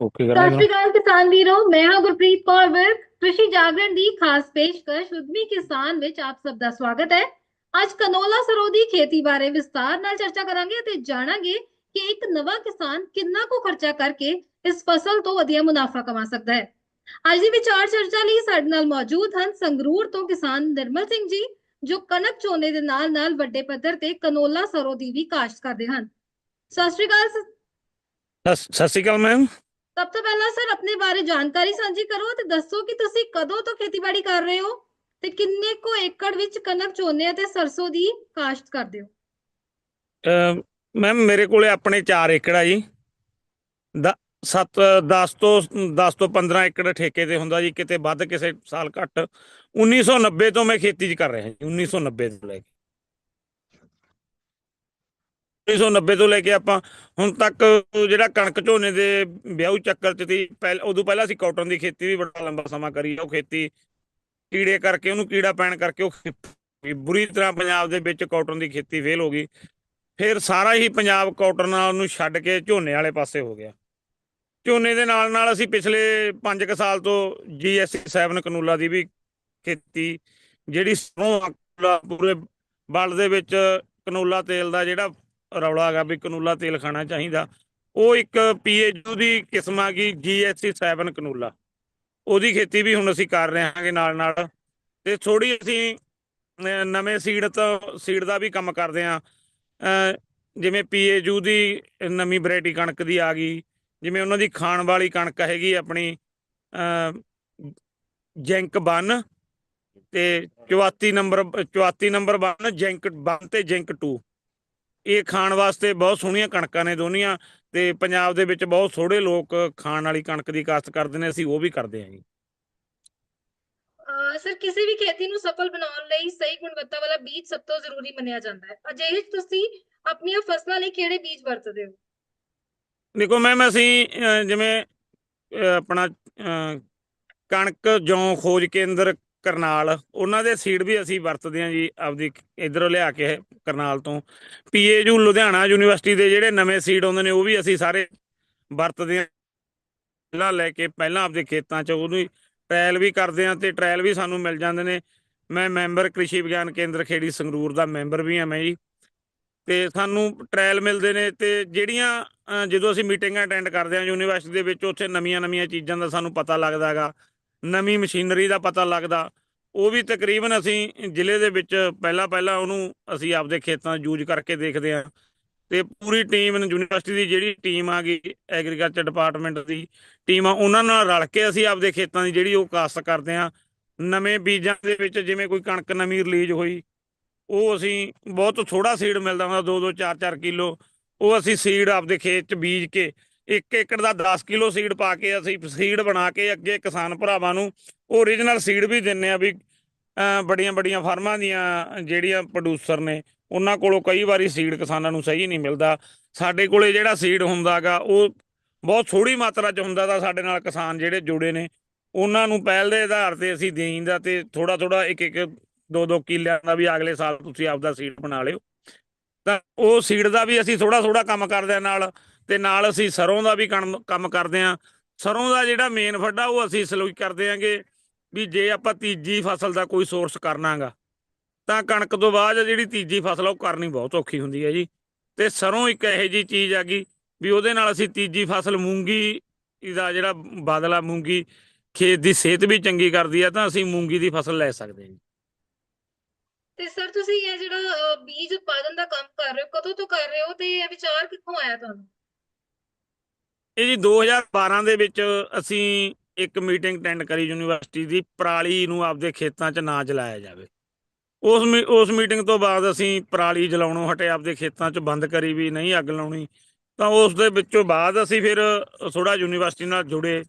Okay ਸਤਿ ਸ਼੍ਰੀ ਅਕਾਲ ਕਿਸਾਨ ਵੀਰੋ ਮੈਂ ਹਾਂ ਗੁਰਪ੍ਰੀਤ ਕੌਰ ਵਿਰਕ। ਕ੍ਰਿਸ਼ੀ ਜਾਗਰਣ ਦੀ ਖਾਸ ਪੇਸ਼ਕਸ਼ ਉਦਮੀ ਕਿਸਾਨ ਵਿੱਚ ਆਪ ਸਭ ਦਾ ਸਵਾਗਤ ਹੈ। ਅੱਜ ਕਨੋਲਾ ਸਰੋਂ ਦੀ ਖੇਤੀ ਬਾਰੇ ਵਿਸਤਾਰ ਨਾਲ ਚਰਚਾ ਕਰਾਂਗੇ ਅਤੇ ਜਾਣਾਂਗੇ ਕਿ ਇੱਕ ਨਵਾਂ ਕਿਸਾਨ ਕਿੰਨਾ ਕੁ ਖਰਚਾ ਕਰਕੇ ਇਸ ਫਸਲ ਤੋਂ ਵਧੀਆ ਮੁਨਾਫਾ ਕਮਾ ਸਕਦਾ ਹੈ। ਅੱਜ ਦੀ ਵਿਚਾਰ ਚਰਚਾ ਲਈ ਸਾਡੇ ਨਾਲ ਮੌਜੂਦ ਹਨ ਸੰਗਰੂਰ ਤੋਂ ਕਿਸਾਨ ਨਿਰਮਲ ਸਿੰਘ ਜੀ ਜੋ ਕਣਕ ਝੋਨੇ ਦੇ ਨਾਲ ਨਾਲ ਵੱਡੇ ਪੱਧਰ ਤੇ ਕਨੋਲਾ ਸਰੋਂ ਦੀ ਵੀ ਕਾਸ਼ਤ ਕਰਦੇ ਹਨ। ਸਤਿ ਸ਼੍ਰੀ ਅਕਾਲ ਸਤਿ ਸ਼੍ਰੀ ਅਕਾਲ ਮੈਮ ਸਭ ਤੋਂ ਪਹਿਲਾਂ ਸਰ ਆਪਣੇ ਬਾਰੇ ਜਾਣਕਾਰੀ ਸਾਂਝੀ ਕਰੋ ਤੇ ਦੱਸੋ ਕਿ ਤੁਸੀਂ ਕਦੋਂ ਤੋਂ ਖੇਤੀਬਾੜੀ ਕਰ ਰਹੇ ਹੋ ਤੇ ਕਿੰਨੇ ਕੁ ਏਕੜ ਵਿੱਚ ਕਣਕ, ਝੋਨੇ ਅਤੇ ਸਰਸੋਂ ਦੀ ਕਾਸ਼ਤ ਕਰਦੇ ਹੋ? ਮੈਮ, ਮੇਰੇ ਕੋਲੇ ਆਪਣੇ 4 ਏਕੜ ਆ ਜੀ। 7 10 ਤੋਂ 10 ਤੋਂ 15 ਏਕੜ ਠੇਕੇ ਤੇ ਹੁੰਦਾ ਜੀ, ਕਿਤੇ ਵੱਧ, ਕਿਸੇ ਸਾਲ ਘੱਟ। 1990 ਤੋਂ ਮੈਂ ਖੇਤੀ 'ਚ ਕਰ ਰਿਹਾ ਜੀ 1990 ਤੋਂ ਲੈ ਕੇ। 1990 ਤੋਂ ਲੈ ਕੇ ਆਪਾਂ ਹੁਣ ਤੱਕ ਜਿਹੜਾ ਕਣਕ ਝੋਨੇ ਦੇ ਵਿਆਹੂ ਚੱਕਰ 'ਚ ਸੀ, ਪਹਿਲ, ਉਦੋਂ ਪਹਿਲਾਂ ਅਸੀਂ ਕਾਟਨ ਦੀ ਖੇਤੀ ਵੀ ਬੜਾ ਲੰਬਾ ਸਮਾਂ ਕਰੀ, ਉਹ ਖੇਤੀ ਕੀੜੇ ਕਰਕੇ, ਉਹਨੂੰ ਕੀੜਾ ਪੈਣ ਕਰਕੇ ਉਹ ਬੁਰੀ ਤਰ੍ਹਾਂ ਪੰਜਾਬ ਦੇ ਵਿੱਚ ਕਾਟਨ ਦੀ ਖੇਤੀ ਫੇਲ ਹੋ ਗਈ। ਫਿਰ ਸਾਰਾ ਹੀ ਪੰਜਾਬ ਕਾਟਨ ਨਾਲ ਨੂੰ ਛੱਡ ਕੇ ਝੋਨੇ ਵਾਲੇ ਪਾਸੇ ਹੋ ਗਿਆ। ਝੋਨੇ ਦੇ ਨਾਲ ਨਾਲ ਅਸੀਂ ਪਿਛਲੇ 5 ਕੁ ਸਾਲ ਤੋਂ ਜੀਐਸਸੀ 7 ਕਨੂਲਾ ਦੀ ਵੀ ਖੇਤੀ, ਜਿਹੜੀ ਸਰੋਂ ਪੂਰੇ ਵਰਲਡ ਦੇ ਵਿੱਚ ਕਨੂਲਾ ਤੇਲ ਦਾ ਜਿਹੜਾ ਰੌਲਾ ਹੈਗਾ ਵੀ ਕਨੂਲਾ ਤੇਲ ਖਾਣਾ ਚਾਹੀਦਾ। ਉਹ ਇੱਕ ਪੀਏਯੂ ਦੀ ਕਿਸਮ ਆ ਗਈ ਜੀਐਸਸੀ 7 ਕਨੂਲਾ। ਉਹਦੀ ਖੇਤੀ ਵੀ ਹੁਣ ਅਸੀਂ ਕਰ ਰਹੇ ਹਾਂਗੇ ਨਾਲ ਨਾਲ ਤੇ ਥੋੜੀ ਅਸੀਂ ਨਵੇਂ ਸੀਡ ਤੋਂ ਸੀਡ ਦਾ ਵੀ ਕੰਮ ਕਰਦੇ ਆਂ ਅਹ, ਜਿਵੇਂ ਪੀਏਯੂ ਦੀ ਨਵੀਂ ਵੈਰਾਈਟੀ ਕਣਕ ਦੀ ਆ ਗਈ ਜਿਵੇਂ ਉਹਨਾਂ ਦੀ ਖਾਣ ਵਾਲੀ ਕਣਕ ਹੈਗੀ ਆਪਣੀ ਜੈਂਕ 1 ਤੇ 34 ਨੰਬਰ 34 ਨੰਬਰ 1 ਜੈਂਕ 1 ਤੇ ਜੈਂਕ 2 ਇਹ ਖਾਣ ਵਾਸਤੇ ਬਹੁਤ ਸੋਹਣੀਆਂ ਕਣਕਾਂ ਨੇ ਦੋਨੀਆਂ ਤੇ ਪੰਜਾਬ ਦੇ ਵਿੱਚ ਬਹੁਤ ਥੋੜੇ ਲੋਕ ਖਾਣ ਵਾਲੀ ਕਣਕ ਦੀ ਕਾਸ਼ਤ ਕਰਦੇ ਨੇ ਅਸੀਂ ਉਹ ਵੀ ਕਰਦੇ ਹਾਂ ਜੀ। ਸਰ ਕਿਸੇ ਵੀ ਖੇਤੀ ਨੂੰ ਸਫਲ ਬਣਾਉਣ ਲਈ ਸਹੀ ਗੁਣਵੱਤਾ ਵਾਲਾ ਬੀਜ ਸਭ ਤੋਂ ਜ਼ਰੂਰੀ ਮੰਨਿਆ ਜਾਂਦਾ ਹੈ। ਅਜਿਹੇ ਤੁਸੀਂ ਆਪਣੀਆਂ ਫਸਲਾਂ ਲਈ ਕਿਹੜੇ ਬੀਜ ਵਰਤਦੇ ਹੋ? ਦੇਖੋ ਮੈਮ ਅਸੀਂ ਜਿਵੇਂ ਆਪਣਾ ਕਣਕ ਜੌਂ ਖੋਜ ਕੇਂਦਰ ਕਰਨਾਲ, ਉਹਨਾਂ ਦੇ ਸੀਡ ਵੀ ਅਸੀਂ ਵਰਤਦੇ ਹਾਂ ਜੀ ਆਪਦੀ ਇਧਰੋਂ ਲਿਆ ਕੇ ਕਰਨਾਲ ਤੋਂ। ਪੀਏਯੂ ਲੁਧਿਆਣਾ ਯੂਨੀਵਰਸਿਟੀ ਦੇ ਜਿਹੜੇ ਨਵੇਂ ਸੀਡ ਆਉਂਦੇ ਨੇ, ਉਹ ਵੀ ਅਸੀਂ ਸਾਰੇ ਵਰਤਦੇ ਹਾਂ। ਪਹਿਲਾਂ ਲੈ ਕੇ ਪਹਿਲਾਂ ਆਪਦੇ ਖੇਤਾਂ 'ਚ ਉਹਨੂੰ ਟ੍ਰਾਇਲ ਵੀ ਕਰਦੇ ਹਾਂ ਤੇ ਟ੍ਰਾਇਲ ਵੀ ਸਾਨੂੰ ਮਿਲ ਜਾਂਦੇ ਨੇ। ਮੈਂ ਮੈਂਬਰ ਕ੍ਰਿਸ਼ੀ ਵਿਗਿਆਨ ਕੇਂਦਰ ਖੇੜੀ ਸੰਗਰੂਰ ਦਾ ਮੈਂਬਰ ਵੀ ਹਾਂ ਮੈਂ ਜੀ। ਤੇ ਸਾਨੂੰ ਟ੍ਰਾਇਲ ਮਿਲਦੇ ਨੇ ਤੇ ਜਿਹੜੀਆਂ ਜਦੋਂ ਅਸੀਂ ਮੀਟਿੰਗਾਂ ਅਟੈਂਡ ਕਰਦੇ ਹਾਂ ਯੂਨੀਵਰਸਿਟੀ ਦੇ ਵਿੱਚ, ਉੱਥੇ ਨਵੀਆਂ-ਨਵੀਆਂ ਚੀਜ਼ਾਂ ਦਾ ਸਾਨੂੰ ਪਤਾ ਲੱਗਦਾ ਹੈਗਾ। ਨਵੀਂ ਮਸ਼ੀਨਰੀ ਦਾ ਪਤਾ ਲੱਗਦਾ। ਉਹ ਵੀ ਤਕਰੀਬਨ ਅਸੀਂ ਜ਼ਿਲ੍ਹੇ ਦੇ ਵਿੱਚ ਪਹਿਲਾਂ ਪਹਿਲਾਂ ਉਹਨੂੰ ਅਸੀਂ ਆਪਦੇ ਖੇਤਾਂ ਯੂਜ਼ ਕਰਕੇ ਦੇਖਦੇ ਹਾਂ। ਤੇ ਪੂਰੀ ਟੀਮ ਯੂਨੀਵਰਸਿਟੀ ਦੀ ਜਿਹੜੀ ਟੀਮ ਆ ਗਈ, ਐਗਰੀਕਲਚਰ ਡਿਪਾਰਟਮੈਂਟ ਦੀ ਟੀਮ ਆ, ਉਹਨਾਂ ਨਾਲ ਰਲ ਕੇ ਅਸੀਂ ਆਪਦੇ ਖੇਤਾਂ ਦੀ ਜਿਹੜੀ ਉਹ ਕਾਸ਼ਤ ਕਰਦੇ ਹਾਂ। ਨਵੇਂ ਬੀਜਾਂ ਦੇ ਵਿੱਚ ਜਿਵੇਂ ਕੋਈ ਕਣਕ ਨਵੀਂ ਰਿਲੀਜ਼ ਹੋਈ, ਉਹ ਅਸੀਂ ਬਹੁਤ ਥੋੜਾ ਸੀਡ ਮਿਲਦਾ ਹੁੰਦਾ 2-2 4-4 ਕਿਲੋ। ਉਹ ਅਸੀਂ ਸੀਡ ਆਪਦੇ ਖੇਤ 'ਚ ਬੀਜ ਕੇ ਇੱਕ ਏਕੜ ਦਾ 10 ਕਿਲੋ ਸੀਡ ਪਾ ਕੇ ਅਸੀਂ ਸੀਡ ਬਣਾ ਕੇ ਅੱਗੇ ਕਿਸਾਨ ਭਰਾਵਾਂ ਨੂੰ ਓਰੀਜਨਲ ਸੀਡ ਵੀ ਦਿੰਨੇ ਆ ਵੀ, ਅਹ ਬੜੀਆਂ ਬੜੀਆਂ ਫਾਰਮਾਂ ਦੀਆਂ ਜਿਹੜੀਆਂ ਪ੍ਰੋਡਿਊਸਰ ਨੇ, ਉਹਨਾਂ ਕੋਲੋਂ ਕਈ ਵਾਰੀ ਸੀਡ ਕਿਸਾਨਾਂ ਨੂੰ ਸਹੀ ਨਹੀਂ ਮਿਲਦਾ। ਸਾਡੇ ਕੋਲੇ ਜਿਹੜਾ ਸੀਡ ਹੁੰਦਾਗਾ ਉਹ ਬਹੁਤ ਥੋੜੀ ਮਾਤਰਾ 'ਚ ਹੁੰਦਾ ਤਾਂ ਸਾਡੇ ਨਾਲ ਕਿਸਾਨ ਜਿਹੜੇ ਜੁੜੇ ਨੇ, ਉਹਨਾਂ ਨੂੰ ਪਹਿਲ ਦੇ ਆਧਾਰ ਤੇ ਅਸੀਂ ਦੇਈਂਦਾ ਤੇ ਥੋੜਾ ਥੋੜਾ ਇੱਕ ਇੱਕ ਦੋ ਦੋ ਕਿੱਲਿਆਂ ਦਾ ਵੀ ਅਗਲੇ ਸਾਲ ਤੁਸੀਂ ਆਪਦਾ ਸੀਡ ਬਣਾ ਲਿਓ। ਤਾਂ ਉਹ ਸੀਡ ਦਾ ਵੀ ਅਸੀਂ ਥੋੜਾ ਥੋੜਾ ਕੰਮ ਕਰਦੇ ਆ ਨਾਲ ਤੇ ਨਾਲ ਅਸੀਂ ਸਰੋਂ ਦਾ ਵੀ ਕੰਮ ਕਰਦੇ ਆ ਸਰੋਂ ਦਾ ਜਿਹੜਾ ਮੇਨ ਫੱਡਾ ਉਹ ਅਸੀਂ ਸਲੋਈ ਕਰਦੇ ਆਂਗੇ ਵੀ ਜੇ ਆਪਾਂ ਤੀਜੀ ਫਸਲ ਦਾ ਕੋਈ ਸੋਰਸ ਕਰਨਾਗਾ ਤਾਂ ਕਣਕ ਤੋਂ ਬਾਅਦ ਜਿਹੜੀ ਤੀਜੀ ਫਸਲ ਉਹ ਕਰਨੀ ਬਹੁਤ ਔਖੀ ਹੁੰਦੀ ਹੈ ਜੀ। ਤੇ ਸਰੋਂ ਇੱਕ ਇਹੋ ਜੀ ਚੀਜ਼ ਹੈਗੀ ਵੀ ਉਹਦੇ ਨਾਲ ਅਸੀਂ ਤੀਜੀ ਫਸਲ ਮੂੰਗੀ ਦਾ ਜਿਹੜਾ ਬਾਦਲਾ ਮੂੰਗੀ ਖੇਤ ਦੀ ਸਿਹਤ ਵੀ ਚੰਗੀ ਕਰਦੀ ਆ ਤਾਂ ਅਸੀਂ ਮੂੰਗੀ ਦੀ ਫਸਲ ਲੈ ਸਕਦੇ ਹਾਂ ਜੀ। ਤੇ ਸਰ ਤੁਸੀਂ ਇਹ ਜਿਹੜਾ ਬੀਜ ਉਤਪਾਦਨ ਦਾ ਕੰਮ ਕਰ ਰਹੇ ਹੋ, ਕਦੋਂ ਤੋਂ ਕਰ ਰਹੇ ਹੋ ਤੇ ਇਹ ਵਿਚਾਰ ਕਿੱਥੋਂ ਆਇਆ ਤੁਹਾਨੂੰ? ਇਹ ਜੀ 2012 ਦੇ ਵਿੱਚ ਅਸੀਂ ਇੱਕ ਮੀਟਿੰਗ ਅਟੈਂਡ ਕਰੀ ਯੂਨੀਵਰਸਿਟੀ ਦੀ, ਪਰਾਲੀ ਨੂੰ ਆਪਦੇ ਖੇਤਾਂ 'ਚ ਨਾ ਜਲਾਇਆ ਜਾਵੇ। ਉਸ ਮੀ- ਉਸ ਮੀਟਿੰਗ ਤੋਂ ਬਾਅਦ ਅਸੀਂ ਪਰਾਲੀ ਜਲਾਉਣੋਂ ਹਟੇ ਆਪਦੇ ਖੇਤਾਂ 'ਚ ਬੰਦ ਕਰੀ ਵੀ ਨਹੀਂ ਅੱਗ ਲਾਉਣੀ। ਤਾਂ ਉਸ ਦੇ ਵਿੱਚੋਂ ਬਾਅਦ ਅਸੀਂ ਫਿਰ ਥੋੜਾ ਯੂਨੀਵਰਸਿਟੀ ਨਾਲ ਜੁੜੇ।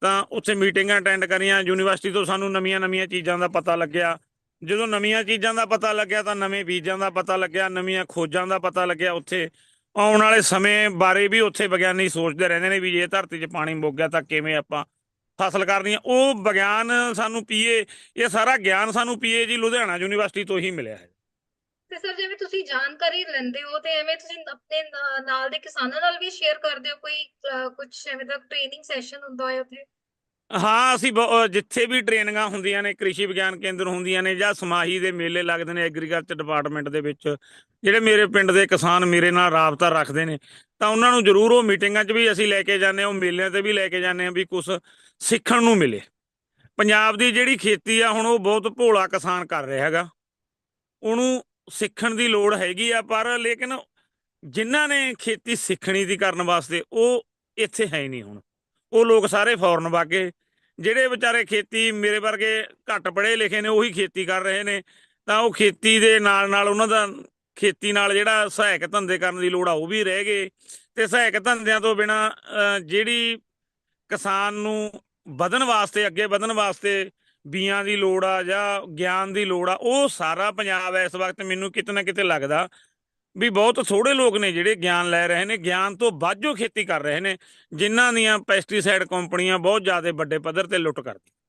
ਤਾਂ ਉੱਥੇ ਮੀਟਿੰਗਾਂ ਅਟੈਂਡ ਕਰੀਆਂ। ਯੂਨੀਵਰਸਿਟੀ ਤੋਂ ਸਾਨੂੰ ਨਵੀਆਂ-ਨਵੀਆਂ ਚੀਜ਼ਾਂ ਦਾ ਪਤਾ ਲੱਗਿਆ। ਜਦੋਂ ਨਵੀਆਂ ਚੀਜ਼ਾਂ ਦਾ ਪਤਾ ਲੱਗਿਆ ਤਾਂ ਨਵੇਂ ਬੀਜਾਂ ਦਾ ਪਤਾ ਲੱਗਿਆ, ਨਵੀਆਂ ਖੋਜਾਂ ਦਾ ਪਤਾ ਲੱਗਿਆ ਉੱਥੇ। ਆਉਣ ਵਾਲੇ ਸਮੇਂ ਬਾਰੇ ਵੀ ਉੱਥੇ ਵਿਗਿਆਨੀ ਸੋਚਦੇ ਰਹਿੰਦੇ ਨੇ ਵੀ ਜੇ ਧਰਤੀ 'ਚ ਪਾਣੀ ਮੁੱਕ ਗਿਆ ਤਾਂ ਕਿਵੇਂ ਆਪਾਂ ਫਸਲ ਕਰਨੀ ਆ। ਉਹ ਵਿਗਿਆਨ ਸਾਨੂੰ ਪੀਏ, ਇਹ ਸਾਰਾ ਗਿਆਨ ਸਾਨੂੰ ਪੀਏ ਜੀ, ਲੁਧਿਆਣਾ ਯੂਨੀਵਰਸਿਟੀ ਤੋਂ ਹੀ ਮਿਲਿਆ ਹੈ। ਤੇ ਸਰ, ਜਿਵੇਂ ਤੁਸੀਂ ਜਾਣਕਾਰੀ ਲੈਂਦੇ ਹੋ ਤੇ ਐਵੇਂ ਤੁਸੀਂ ਆਪਣੇ ਨਾ- ਨਾਲ ਦੇ ਕਿਸਾਨਾਂ ਨਾਲ ਵੀ ਸ਼ੇਅਰ ਕਰਦੇ ਹੋ? ਕੋਈ ਕੁਝ ਐਵੇਂ ਦਾ ਟ੍ਰੇਨਿੰਗ ਸੈਸ਼ਨ ਹੁੰਦਾ ਹੋਏ ਉੱਥੇ? ਹਾਂ, ਅਸੀਂ ਬਹੁ- ਜਿੱਥੇ ਵੀ ਟ੍ਰੇਨਿੰਗਾਂ ਹੁੰਦੀਆਂ ਨੇ, ਕ੍ਰਿਸ਼ੀ ਵਿਗਿਆਨ ਕੇਂਦਰ ਹੁੰਦੀਆਂ ਨੇ ਜਾਂ ਸਮਾਹੀ ਦੇ ਮੇਲੇ ਲੱਗਦੇ ਨੇ ਐਗਰੀਕਲਚਰ ਡਿਪਾਰਟਮੈਂਟ ਦੇ ਵਿੱਚ, ਜਿਹੜੇ ਮੇਰੇ ਪਿੰਡ ਦੇ ਕਿਸਾਨ ਮੇਰੇ ਨਾਲ ਰਾਬਤਾ ਰੱਖਦੇ ਨੇ, ਤਾਂ ਉਹਨਾਂ ਨੂੰ ਜ਼ਰੂਰ ਉਹ ਮੀਟਿੰਗਾਂ 'ਚ ਵੀ ਅਸੀਂ ਲੈ ਕੇ ਜਾਂਦੇ ਹਾਂ, ਉਹ ਮੇਲਿਆਂ ਤੇ ਵੀ ਲੈ ਕੇ ਜਾਂਦੇ ਹਾਂ ਵੀ ਕੁਝ ਸਿੱਖਣ ਨੂੰ ਮਿਲੇ। ਪੰਜਾਬ ਦੀ ਜਿਹੜੀ ਖੇਤੀ ਆ, ਹੁਣ ਉਹ ਬਹੁਤ ਭੋਲਾ ਕਿਸਾਨ ਕਰ ਰਿਹਾ ਹੈਗਾ। ਉਹਨੂੰ ਸਿੱਖਣ ਦੀ ਲੋੜ ਹੈਗੀ ਆ, ਪਰ ਲੇਕਿਨ ਜਿਨ੍ਹਾਂ ਨੇ ਖੇਤੀ ਸਿੱਖਣੀ ਦੀ ਕਰਨ ਵਾਸਤੇ, ਉਹ ਇੱਥੇ ਹੈ ਹੀ ਨਹੀਂ ਹੁਣ। ਉਹ ਲੋਕ ਸਾਰੇ ਫੌਰਨ ਵਾਗੇ ਜਿਹੜੇ ਵਿਚਾਰੇ ਖੇਤੀ ਮੇਰੇ ਵਰਗੇ ਘੱਟ ਪੜ੍ਹੇ ਲਿਖੇ ਨੇ, ਉਹੀ ਖੇਤੀ ਕਰ ਰਹੇ ਨੇ। ਤਾਂ ਉਹ ਖੇਤੀ ਦੇ ਨਾਲ ਨਾਲ ਉਹਨਾਂ ਦਾ ਖੇਤੀ ਨਾਲ ਜਿਹੜਾ ਸਹਾਇਕ ਧੰਦੇ ਕਰਨ ਦੀ ਲੋੜ ਆ, ਉਹ ਵੀ ਰਹਿ ਗਏ। ਤੇ ਸਹਾਇਕ ਧੰਦਿਆਂ ਤੋਂ ਬਿਨਾ ਜਿਹੜੀ ਕਿਸਾਨ ਨੂੰ ਵਧਣ ਵਾਸਤੇ, ਅੱਗੇ ਵਧਣ ਵਾਸਤੇ ਬੀਆਂ ਦੀ ਲੋੜ ਆ ਜਾਂ ਗਿਆਨ ਦੀ ਲੋੜ ਆ, ਉਹ ਸਾਰਾ ਪੰਜਾਬ ਇਸ ਵਕਤ ਮੈਨੂੰ ਕਿਤੇ ਨਾ ਕਿਤੇ ਲੱਗਦਾ ਵੀ ਬਹੁਤ ਥੋੜੇ ਲੋਕ ਨੇ ਜਿਹੜੇ ਗਿਆਨ ਲੈ ਰਹੇ ਨੇ ਗਿਆਨ ਤੋਂ ਬਾਝੋ ਖੇਤੀ ਕਰ ਰਹੇ ਨੇ ਜਿਨ੍ਹਾਂ ਦੀਆਂ ਪੈਸਟੀਸਾਈਡ ਕੰਪਨੀਆਂ ਬਹੁਤ ਜ਼ਿਆਦਾ ਵੱਡੇ ਪੱਧਰ ਤੇ ਲੁੱਟ ਕਰਦੀਆਂ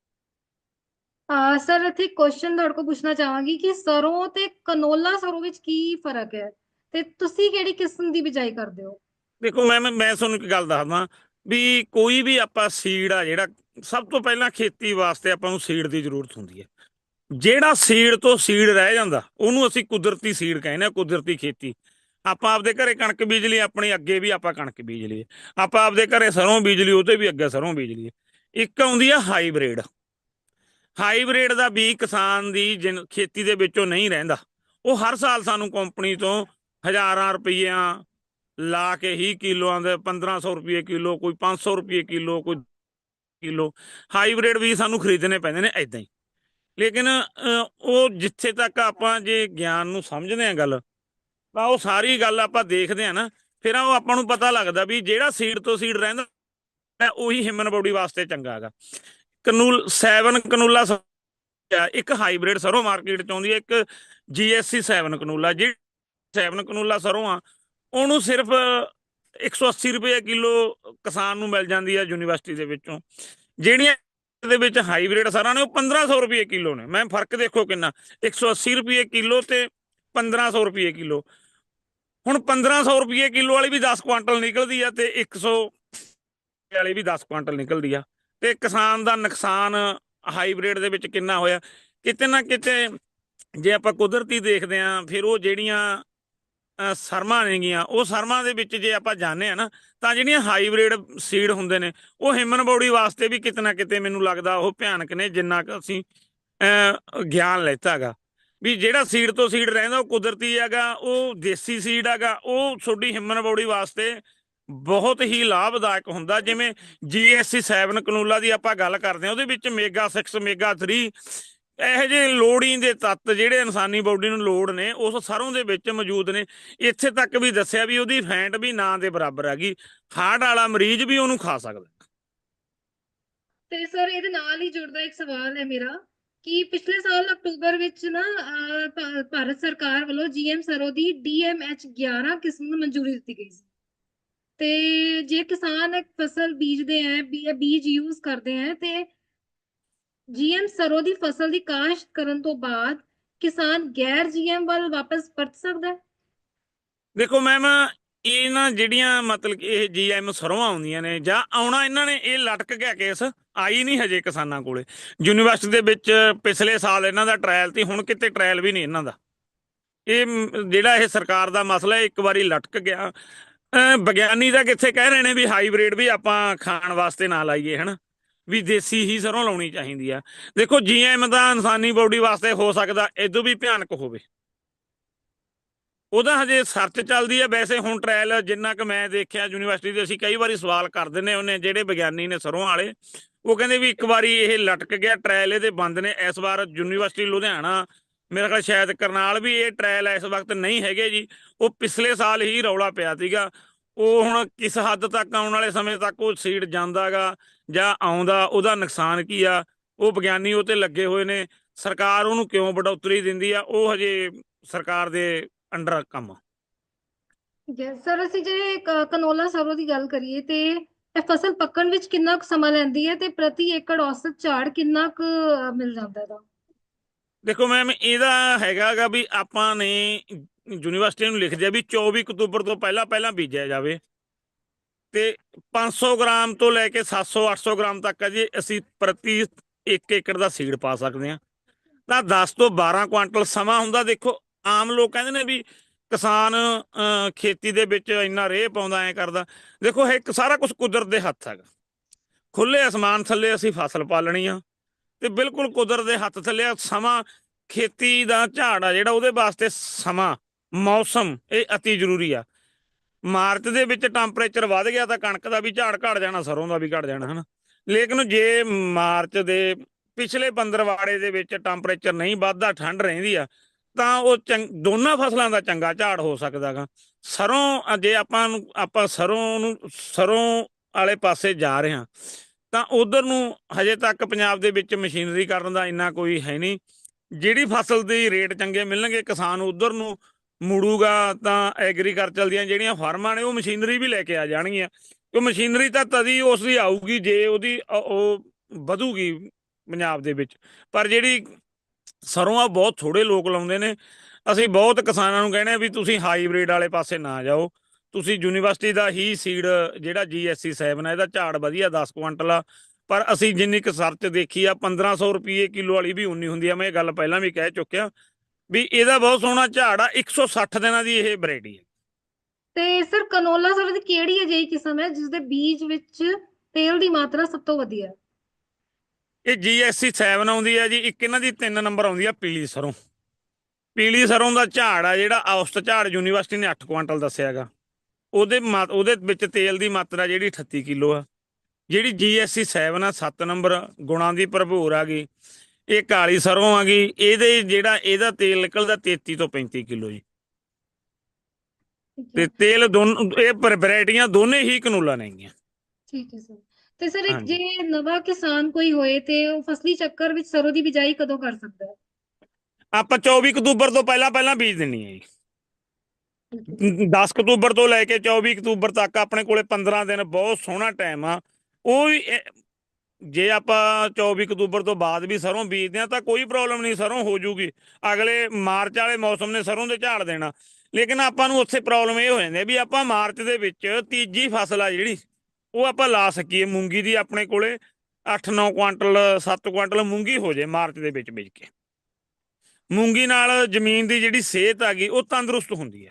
ਆ ਸਰ ਇੱਥੇ ਕੁਐਸਚਨ ਤੁਹਾਡੇ ਕੋਲ ਪੁੱਛਣਾ ਚਾਹਾਂਗੀ ਕਿ ਸਰੋਂ ਤੇ ਕਨੋਲਾ ਸਰੋਂ ਵਿੱਚ ਕੀ ਫ਼ਰਕ ਹੈ? ਤੇ ਤੁਸੀਂ ਕਿਹੜੀ ਕਿਸਮ ਦੀ ਬਿਜਾਈ ਕਰਦੇ ਹੋ? ਦੇਖੋ ਮੈਂ ਮੈਂ ਮੈਂ ਤੁਹਾਨੂੰ ਇੱਕ ਗੱਲ ਦੱਸਦਾ ਵੀ ਕੋਈ ਵੀ ਆਪਾਂ ਸੀਡ ਆ ਜਿਹੜਾ ਸਭ ਤੋਂ ਪਹਿਲਾਂ ਖੇਤੀ ਵਾਸਤੇ ਆਪਾਂ ਨੂੰ ਸੀਡ ਦੀ ਜ਼ਰੂਰਤ ਹੁੰਦੀ ਹੈ। ਜਿਹੜਾ ਸੀਡ ਤੋਂ ਸੀਡ ਰਹਿ ਜਾਂਦਾ, ਉਹਨੂੰ ਅਸੀਂ ਕੁਦਰਤੀ ਸੀਡ ਕਹਿੰਦੇ ਆ ਕੁਦਰਤੀ ਖੇਤੀ। ਆਪਾਂ ਆਪਦੇ ਘਰੇ ਕਣਕ ਬੀਜ ਲਈ ਆਪਣੀ ਅੱਗੇ ਵੀ ਆਪਾਂ ਕਣਕ ਬੀਜ ਲਈਏ। ਆਪਾਂ ਆਪਦੇ ਘਰੇ ਸਰੋਂ ਬੀਜ ਲਈ ਉਹਦੇ ਵੀ ਅੱਗੇ ਸਰੋਂ ਬੀਜ ਲਈਏ। ਇੱਕ ਆਉਂਦੀ ਆ ਹਾਈਬ੍ਰਿਡ। ਹਾਈਬ੍ਰਿਡ ਦਾ ਵੀ ਕਿਸਾਨ ਦੀ ਜਿਨ- ਖੇਤੀ ਦੇ ਵਿੱਚੋਂ ਨਹੀਂ ਰਹਿੰਦਾ। ਉਹ ਹਰ ਸਾਲ ਸਾਨੂੰ ਕੰਪਨੀ ਤੋਂ ਹਜ਼ਾਰਾਂ ਰੁਪਈਆ ਲਾ ਕੇ ਹੀ ਕਿਲੋਆਂ ਦੇ 1500 ਰੁਪਏ ਕਿਲੋ, ਕੋਈ 500 ਰੁਪਏ ਕਿਲੋ, ਕੋਈ ਕਿਲੋ। ਹਾਈਬ੍ਰਿਡ ਵੀ ਸਾਨੂੰ ਖਰੀਦਣੇ ਪੈਂਦੇ ਨੇ ਐਦਾਂ ਹੀ। ਲੇਕਿਨ ਉਹ ਜਿੱਥੇ ਤੱਕ ਆਪਾਂ ਜੇ ਗਿਆਨ ਨੂੰ ਸਮਝਦੇ ਆ ਗੱਲ, ਤਾਂ ਉਹ ਸਾਰੀ ਗੱਲ ਆਪਾਂ ਦੇਖਦੇ ਆ ਨਾ, ਫਿਰ ਉਹ ਆਪਾਂ ਨੂੰ ਪਤਾ ਲੱਗਦਾ ਵੀ ਜਿਹੜਾ ਸੀਡ ਤੋਂ ਸੀਡ ਰਹਿੰਦਾ ਉਹੀ ਹਿਊਮਨ ਬੋਡੀ ਵਾਸਤੇ ਚੰਗਾ ਹੈਗਾ। ਕਨੂਲ 7 ਕਨੂਲਾ ਇੱਕ ਹਾਈਬ੍ਰਿਡ ਸਰੋਂ ਮਾਰਕੀਟ ਚ ਆਉਂਦੀ ਹੈ, ਇੱਕ ਜੀਐਸਸੀ 7 ਕਨੂਲਾ ਜਿਹੜੀ 7 ਕਨੂਲਾ ਸਰੋਂ ਆ, ਉਹਨੂੰ ਸਿਰਫ 180 ਰੁਪਏ ਕਿਲੋ ਕਿਸਾਨ ਨੂੰ ਮਿਲ ਜਾਂਦੀ ਹੈ ਯੂਨੀਵਰਸਿਟੀ ਦੇ ਵਿੱਚੋਂ। ਜਿਹੜੀਆਂ ਦੇ ਵਿੱਚ ਹਾਈਬ੍ਰਿਡ ਸਾਰਾ ਨੇ, ਉਹ 1500 ਰੁਪਏ ਕਿਲੋ ਨੇ। ਮੈਂ ਫ਼ਰਕ ਦੇਖੋ ਕਿੰਨਾ। 180 ਰੁਪਏ ਕਿਲੋ ਤੇ 1500 ਰੁਪਏ ਕਿਲੋ। ਹੁਣ 1500 ਰੁਪਏ ਕਿਲੋ ਵਾਲੀ ਵੀ 10 ਕੁਆਂਟਲ ਨਿਕਲਦੀ ਆ ਤੇ 100 ਵਾਲੀ ਵੀ 10 ਕੁਆਂਟਲ ਨਿਕਲਦੀ ਆ। ਤੇ ਕਿਸਾਨ ਦਾ ਨੁਕਸਾਨ ਹਾਈਬ੍ਰਿਡ ਦੇ ਵਿੱਚ ਕਿੰਨਾ ਹੋਇਆ? ਕਿਤੇ ਨਾ ਕਿਤੇ ਜੇ ਆਪਾਂ ਕੁਦਰਤੀ ਦੇਖਦੇ ਆ, ਫਿਰ ਉਹ ਜਿਹੜੀਆਂ ਸਰਮਾਂ ਨੇਗੀਆਂ ਉਹ ਸਰਮਾਂ ਦੇ ਵਿੱਚ ਜੇ ਆਪਾਂ ਜਾਣਦੇ ਆ ਨਾ, ਤਾਂ ਜਿਹੜੀਆਂ ਹਾਈਬ੍ਰਿਡ ਸੀਡ ਹੁੰਦੇ ਨੇ, ਉਹ ਹਿਊਮਨ ਬੋਡੀ ਵਾਸਤੇ ਵੀ ਕਿਤੇ ਨਾ ਕਿਤੇ ਮੈਨੂੰ ਲੱਗਦਾ ਉਹ ਭਿਆਨਕ ਨੇ, ਜਿੰਨਾ ਕੁ ਅਸੀਂ ਗਿਆਨ ਲੈਤਾ ਹੈਗਾ। ਵੀ ਜਿਹੜਾ ਸੀਡ ਤੋਂ ਸੀਡ ਰਹਿੰਦਾ, ਉਹ ਕੁਦਰਤੀ ਹੈਗਾ, ਉਹ ਦੇਸੀ ਸੀਡ ਹੈਗਾ, ਉਹ ਤੁਹਾਡੀ ਹਿਊਮਨ ਬੋਡੀ ਵਾਸਤੇ ਬਹੁਤ ਹੀ ਲਾਭਦਾਇਕ ਹੁੰਦਾ। ਜਿਵੇਂ ਜੀਐਸਸੀ 7 ਕਨੂਲਾ ਦੀ ਆਪਾਂ ਗੱਲ ਕਰਦੇ ਹਾਂ, ਉਹਦੇ ਵਿੱਚ ਮੇਗਾ 6 ਮੇਗਾ 3 ਇਹੋ ਜਿਹੇ ਲੋੜੀਂਦੇ ਤੱਤ ਜਿਹੜੇ ਇਨਸਾਨੀ ਬੋਡੀ ਨੂੰ ਲੋੜ ਨੇ, ਉਸ ਸਰੋਂ ਦੇ ਵਿੱਚ ਮੌਜੂਦ ਨੇ। ਇੱਥੇ ਤੱਕ ਵੀ ਦੱਸਿਆ ਵੀ ਉਹਦੀ ਫੈਂਟ ਵੀ ਨਾ ਦੇ ਬਰਾਬਰ ਹੈਗੀ। ਹਾਰਟ ਵਾਲਾ ਮਰੀਜ਼ ਵੀ ਉਹਨੂੰ ਖਾ ਸਕਦਾ। ਤੇ ਸਰ, ਇਹਦੇ ਨਾਲ ਹੀ ਜੁੜਦਾ ਇੱਕ ਸਵਾਲ ਹੈ ਮੇਰਾ ਕਿ ਪਿਛਲੇ ਸਾਲ ਅਕਤੂਬਰ ਵਿੱਚ ਨਾ ਭਾਰਤ ਸਰਕਾਰ ਵੱਲੋਂ ਜੀਐਮ ਸਰੋਂ ਦੀ ਡੀਐਮਐਚ 11 ਕਿਸਮ ਨੂੰ ਮਨਜ਼ੂਰੀ ਦਿੱਤੀ ਗਈ ਸੀ। ਤੇ ਜੇ ਕਿਸਾਨ ਇੱਕ ਫਸਲ ਬੀਜਦੇ ਹੈ ਬੀਜ ਯੂਜ਼ ਕਰਦੇ ਹੈ ਤੇ ਜੀਐਮ ਸਰੋਂ ਦੀ ਫਸਲ ਦੀ ਕਾਸ਼ਤ ਕਰਨ ਤੋਂ ਬਾਅਦ ਕਿਸਾਨ ਗੈਰ ਜੀਐਮ ਵੱਲ ਵਾਪਸ ਪਰਤ ਸਕਦਾ ਹੈ? ਦੇਖੋ ਮੈਮ ਇਹ ਨਾ ਜਿਹੜੀਆਂ ਮਤਲਬ ਕਿ ਇਹ ਜੀਐਮ ਸਰੋਂ ਆਉਂਦੀਆਂ ਨੇ ਜਾਂ ਆਉਣਾ ਇਹਨਾਂ ਨੇ, ਇਹ ਲਟਕ ਗਿਆ ਕੇਸ, ਆਈ ਨਹੀਂ ਹਜੇ ਕਿਸਾਨਾਂ ਕੋਲੇ। ਯੂਨੀਵਰਸਿਟੀ ਦੇ ਵਿੱਚ ਪਿਛਲੇ ਸਾਲ ਇਹਨਾਂ ਦਾ ਟ੍ਰਾਇਲ ਤੇ ਹੁਣ ਕਿਤੇ ਟ੍ਰਾਇਲ ਵੀ ਨਹੀਂ ਇਹਨਾਂ ਦਾ। ਇਹ ਜਿਹੜਾ ਇਹ ਸਰਕਾਰ ਦਾ ਮਸਲਾ ਇੱਕ ਵਾਰੀ ਲਟਕ ਗਿਆ। ਵਿਗਿਆਨੀ ਤਾਂ ਕਿੱਥੇ ਕਹਿ ਰਹੇ ਨੇ ਵੀ ਹਾਈਬ੍ਰਿਡ ਵੀ ਆਪਾਂ ਖਾਣ ਵਾਸਤੇ ਨਾ ਲਾਈਏ, ਹਨ? ਵੀ ਦੇਸੀ ਹੀ ਸਰੋਂ ਲਾਉਣੀ ਚਾਹੀਦੀ ਆ। ਦੇਖੋ ਜੀਐਮ ਦਾ ਇਨਸਾਨੀ ਬੋਡੀ ਵਾਸਤੇ ਹੋ ਸਕਦਾ ਇਦੋਂ ਵੀ ਭਿਆਨਕ ਹੋਵੇ। ਉਹਦਾ ਹਜੇ ਸਰਚ ਚੱਲਦੀ ਹੈ ਵੈਸੇ ਹੁਣ ਟ੍ਰਾਇਲ ਜਿੰਨਾ ਕਿ ਮੈਂ ਦੇਖਿਆ ਯੂਨੀਵਰਸਿਟੀ ਦੇ, ਅਸੀਂ ਕਈ ਵਾਰੀ ਸਵਾਲ ਕਰ ਦਿੰਨੇ ਉਹਨੇ, ਜਿਹੜੇ ਵਿਗਿਆਨੀ ਨੇ ਸਰੋਂ ਵਾਲੇ, ਉਹ ਕਹਿੰਦੇ ਵੀ ਇੱਕ ਵਾਰੀ ਇਹ ਲਟਕ ਗਿਆ ਟ੍ਰਾਇਲ ਇਹਦੇ ਬੰਦ ਨੇ। ਇਸ ਵਾਰ ਯੂਨੀਵਰਸਿਟੀ ਲੁਧਿਆਣਾ, ਮੇਰਾ ਖਿਆਲ ਸ਼ਾਇਦ ਕਰਨਾਲ ਵੀ ਇਹ ਟ੍ਰਾਇਲ ਇਸ ਵਕਤ ਨਹੀਂ ਹੈਗੇ ਜੀ। ਉਹ ਪਿਛਲੇ ਸਾਲ ਹੀ ਰੌਲਾ ਪਿਆ ਸੀਗਾ। ਉਹ ਹੁਣ ਕਿਸ ਹੱਦ ਤੱਕ ਆਉਣ ਵਾਲੇ ਸਮੇਂ ਤੱਕ ਉਹ ਸੀਟ ਜਾਂਦਾਗਾ ਜਾਂ ਆਉਂਦਾ ਉਹਦਾ ਨੁਕਸਾਨ ਕੀ ਆ? ਉਹ ਵਿਗਿਆਨੀ ਉਹ ਤੇ ਲੱਗੇ ਹੋਏ ਨੇ। ਸਰਕਾਰ ਉਹਨੂੰ ਕਿਉਂ ਵਡੋਤਰੀ ਦਿੰਦੀ ਆ? ਉਹ ਹਜੇ ਸਰਕਾਰ ਦੇ ਅੰਡਰ ਕੰਮ ਆ। ਸਰ ਅਸੀਂ ਜੇ ਕਨੋਲਾ ਸਰੋਂ ਦੀ ਗੱਲ ਕਰੀਏ ਤੇ ਇਹ ਫਸਲ ਪੱਕਣ ਵਿੱਚ ਕਿੰਨਾ ਕੁ ਸਮਾਂ ਲੈਂਦੀ ਹੈ ਤੇ ਪ੍ਰਤੀ ਏਕੜ ਔਸਤ ਝਾੜ ਕਿੰਨਾ ਕੁ ਮਿਲ ਜਾਂਦਾ ਇਹਦਾ? ਦੇਖੋ ਮੈਮ ਇਹਦਾ ਹੈਗਾਗਾ ਵੀ ਆਪਾਂ ਨੇ ਯੂਨੀਵਰਸਿਟੀ ਨੂੰ ਲਿਖ ਦਿਆ ਵੀ 24 ਅਕਤੂਬਰ ਤੋਂ ਪਹਿਲਾਂ ਪਹਿਲਾਂ ਬੀਜਿਆ ਜਾਵੇ। ਤੇ 500 ਗ੍ਰਾਮ ਤੋਂ ਲੈ ਕੇ 700 800 ਗ੍ਰਾਮ ਤੱਕ ਆ ਜੀ, ਅਸੀਂ ਪ੍ਰਤੀ 1 ਏਕੜ ਦਾ ਸੀਡ ਪਾ ਸਕਦੇ ਹਾਂ। ਤਾਂ 10 ਤੋਂ 12 ਕੁਆਂਟਲ ਸਮਾਂ ਹੁੰਦਾ, ਦੇਖੋ, ਆਮ ਲੋਕ ਕਹਿੰਦੇ ਨੇ ਵੀ ਕਿਸਾਨ ਖੇਤੀ ਦੇ ਵਿੱਚ ਇੰਨਾ ਰੇਹ ਪਾਉਂਦਾ, ਐ ਕਰਦਾ। ਦੇਖੋ, ਇਹ ਸਾਰਾ ਕੁਝ ਕੁਦਰਤ ਦੇ ਹੱਥ ਹੈਗਾ। ਖੁੱਲੇ ਅਸਮਾਨ ਥੱਲੇ ਅਸੀਂ ਫਸਲ ਪਾਲਣੀ ਆ ਤੇ ਬਿਲਕੁਲ ਕੁਦਰਤ ਦੇ ਹੱਥ ਥੱਲੇ ਆ। ਸਮਾਂ। ਖੇਤੀ ਦਾ ਝਾੜ ਆ ਜਿਹੜਾ, ਉਹਦੇ ਵਾਸਤੇ ਸਮਾਂ ਮੌਸਮ ਇਹ ਅਤੀ ਜ਼ਰੂਰੀ ਆ। ਮਾਰਚ ਦੇ ਵਿੱਚ ਟੈਂਪਰੇਚਰ ਵੱਧ ਗਿਆ ਤਾਂ ਕਣਕ ਦਾ ਵੀ ਝਾੜ ਘਟ ਜਾਣਾ ਸਰੋਂ ਦਾ ਵੀ ਘਟ ਜਾਣਾ ਹਨਾ। ਲੇਕਿਨ ਜੇ ਮਾਰਚ ਦੇ ਪਿਛਲੇ ਪੰਦਰਵਾੜੇ ਦੇ ਵਿੱਚ ਟੈਂਪਰੇਚਰ ਨਹੀਂ ਵੱਧਦਾ ਠੰਡ ਰਹਿੰਦੀ ਆ ਤਾਂ ਉਹ ਚੰਗ- ਦੋਨਾਂ ਫਸਲਾਂ ਦਾ ਚੰਗਾ ਝਾੜ ਹੋ ਸਕਦਾਗਾ ਸਰੋਂ ਅ, ਜੇ ਆਪਾਂ ਆਪਾਂ ਸਰੋਂ ਨੂੰ ਸਰੋਂ ਵਾਲੇ ਪਾਸੇ ਜਾ ਰਹੇ ਹਾਂ ਤਾਂ ਉਧਰ ਨੂੰ ਹਜੇ ਤੱਕ ਪੰਜਾਬ ਦੇ ਵਿੱਚ ਮਸ਼ੀਨਰੀ ਕਰਨ ਦਾ ਇੰਨਾ ਕੋਈ ਹੈ ਨਹੀਂ। ਜਿਹੜੀ ਫਸਲ ਦੀ ਰੇਟ ਚੰਗੇ ਮਿਲਣਗੇ ਕਿਸਾਨ ਉਧਰ ਨੂੰ ਮੁੜੂਗਾ ਤਾਂ ਐਗਰੀਕਲਚਰ ਦੀਆਂ ਜਿਹੜੀਆਂ ਫਾਰਮਾਂ ਨੇ ਉਹ ਮਸ਼ੀਨਰੀ ਵੀ ਲੈ ਕੇ ਆ ਜਾਣਗੀਆਂ। ਕਿ ਮਸ਼ੀਨਰੀ ਤਾਂ ਤਦੀ ਉਸ ਦੀ ਆਊਗੀ ਜੇ ਉਹਦੀ ਉਹ ਵਧੂਗੀ ਪੰਜਾਬ ਦੇ ਵਿੱਚ। ਪਰ ਜਿਹੜੀ ਸਰੋਂ ਆ, ਬਹੁਤ ਥੋੜੇ ਲੋਕ ਲਾਉਂਦੇ ਨੇ। ਅਸੀਂ ਬਹੁਤ ਕਿਸਾਨਾਂ ਨੂੰ ਕਹਿੰਦੇ ਆ ਵੀ ਤੁਸੀਂ ਹਾਈਬ੍ਰਿਡ ਵਾਲੇ ਪਾਸੇ ਨਾ ਜਾਓ। ਤੁਸੀਂ ਯੂਨੀਵਰਸਿਟੀ ਦਾ ਹੀ ਸੀਡ ਜਿਹੜਾ ਜੀਐਸਸੀ 7 ਹੈ ਇਹਦਾ ਝਾੜ ਵਧੀਆ 10 ਕੁਆਂਟਲ ਆ। ਪਰ ਅਸੀਂ ਜਿੰਨੀ ਕੁ ਸਰਚ ਦੇਖੀ ਆ 1500 ਰੁਪਏ ਕਿਲੋ ਵਾਲੀ ਵੀ ਉਨੀ ਹੁੰਦੀ ਆ। ਮੈਂ ਇਹ ਗੱਲ ਪਹਿਲਾਂ ਵੀ ਕਹਿ ਚੁੱਕਿਆ। ਵੀ ਇਹਦਾ ਬਹੁਤ ਸੋਹਣਾ ਝਾੜ ਆ 160 ਦਿਨਾਂ ਦੀ ਇਹ ਵੈਰਾਈਟੀ ਹੈ ਤੇ ਸਰ ਕਨੋਲਾ ਸਰ ਦੀ ਕਿਹੜੀ ਅਜਿਹੀ ਕਿਸਮ ਹੈ ਜਿਸ ਦੇ ਬੀਜ ਵਿੱਚ ਤੇਲ ਦੀ ਮਾਤਰਾ ਸਭ ਤੋਂ ਵਧੀਆ ਹੈ? ਇਹ ਜੀਐਸਸੀ 7 ਆਉਂਦੀ ਆ ਜੀ ਇੱਕ ਇਹਨਾਂ ਦੀ 3 ਨੰਬਰ ਆਉਂਦੀ ਆ ਪੀਲੀ ਸਰੋਂ। ਪੀਲੀ ਸਰੋਂ ਦਾ ਝਾੜ ਆ ਜਿਹੜਾ ਔਸਤ ਝਾੜ ਯੂਨੀਵਰਸਿਟੀ ਨੇ 8 ਕੁਆਂਟਲ ਦੱਸਿਆਗਾ ਉਹਦੇ ਉਹਦੇ ਵਿੱਚ ਤੇਲ ਦੀ ਮਾਤਰਾ ਜਿਹੜੀ 38 ਕਿਲੋ ਆ। ਜਿਹੜੀ ਜੀਐਸਸੀ 7 ਆ 7 ਨੰਬਰ ਗੁਣਾਂ ਦੀ ਭਰਪੂਰ ਆ ਗਈ ਇਹ ਕਾਲੀ ਸਰੋਂ ਆ ਗਈ ਇਹਦੇ ਜਿਹੜਾ ਇਹਦਾ ਤੇਲ ਨਿਕਲਦਾ 33 ਤੋਂ 35 ਕਿਲੋ ਜੀ। ਤੇ ਤੇਲ ਦੋਨ ਇਹ ਵੈਰਾਈਟੀਆਂ ਦੋਨੇ ਹੀ ਕਨੂਲਾ ਨੇਗੀਆਂ ਠੀਕ ਹੈ ਸਰ। ਤੇ ਸਰ। ਜੇ ਨਵਾਂ ਕਿਸਾਨ ਕੋਈ ਹੋਏ ਤੇ ਉਹ ਫਸਲੀ ਚੱਕਰ ਵਿੱਚ ਸਰੋਂ ਦੀ ਬਿਜਾਈ ਕਦੋਂ ਕਰ ਸਕਦਾ ਹੈ? ਆਪਾਂ 24 ਅਕਤੂਬਰ ਤੋਂ ਪਹਿਲਾਂ ਪਹਿਲਾਂ ਬੀਜ ਦੇਣੀ ਹੈ ਜੀ। ਠੀਕ ਹੈ। 10 ਅਕਤੂਬਰ ਤੋਂ ਲੈ ਕੇ 24 ਅਕਤੂਬਰ ਤੱਕ ਆਪਣੇ ਕੋਲੇ 15 ਦਿਨ ਬਹੁਤ ਸੋਹਣਾ ਟਾਈਮ ਆ। ਉਹ ਜੇ ਆਪਾਂ 24 ਅਕਤੂਬਰ ਤੋਂ ਬਾਅਦ ਵੀ ਸਰੋਂ ਬੀਜਦੇ ਆ ਤਾਂ ਕੋਈ ਪ੍ਰੋਬਲਮ ਨਹੀਂ, ਸਰੋਂ ਹੋ ਜੂਗੀ। ਅਗਲੇ ਮਾਰਚ ਵਾਲੇ ਮੌਸਮ ਨੇ ਸਰੋਂ ਦੇ ਝਾੜ ਦੇਣਾ। ਲੇਕਿਨ ਆਪਾਂ ਨੂੰ ਉੱਥੇ ਪ੍ਰੋਬਲਮ ਇਹ ਹੋ ਜਾਂਦੀ ਹੈ ਵੀ ਆਪਾਂ ਮਾਰਚ ਦੇ ਵਿੱਚ ਤੀਜੀ ਫਸਲ ਆ ਜਿਹੜੀ, ਉਹ ਆਪਾਂ ਲਾ ਸਕੀਏ ਮੂੰਗੀ ਦੀ ਆਪਣੇ ਕੋਲੇ। 8-9 ਕੁਆਂਟਲ 7 ਕੁਆਂਟਲ ਮੂੰਗੀ ਹੋ ਜੇ ਮਾਰਚ ਦੇ ਵਿੱਚ ਬੀਜ ਕੇ। ਮੂੰਗੀ ਨਾਲ ਜ਼ਮੀਨ ਦੀ ਜਿਹੜੀ ਸਿਹਤ ਆ ਗਈ, ਉਹ ਤੰਦਰੁਸਤ ਹੁੰਦੀ ਆ।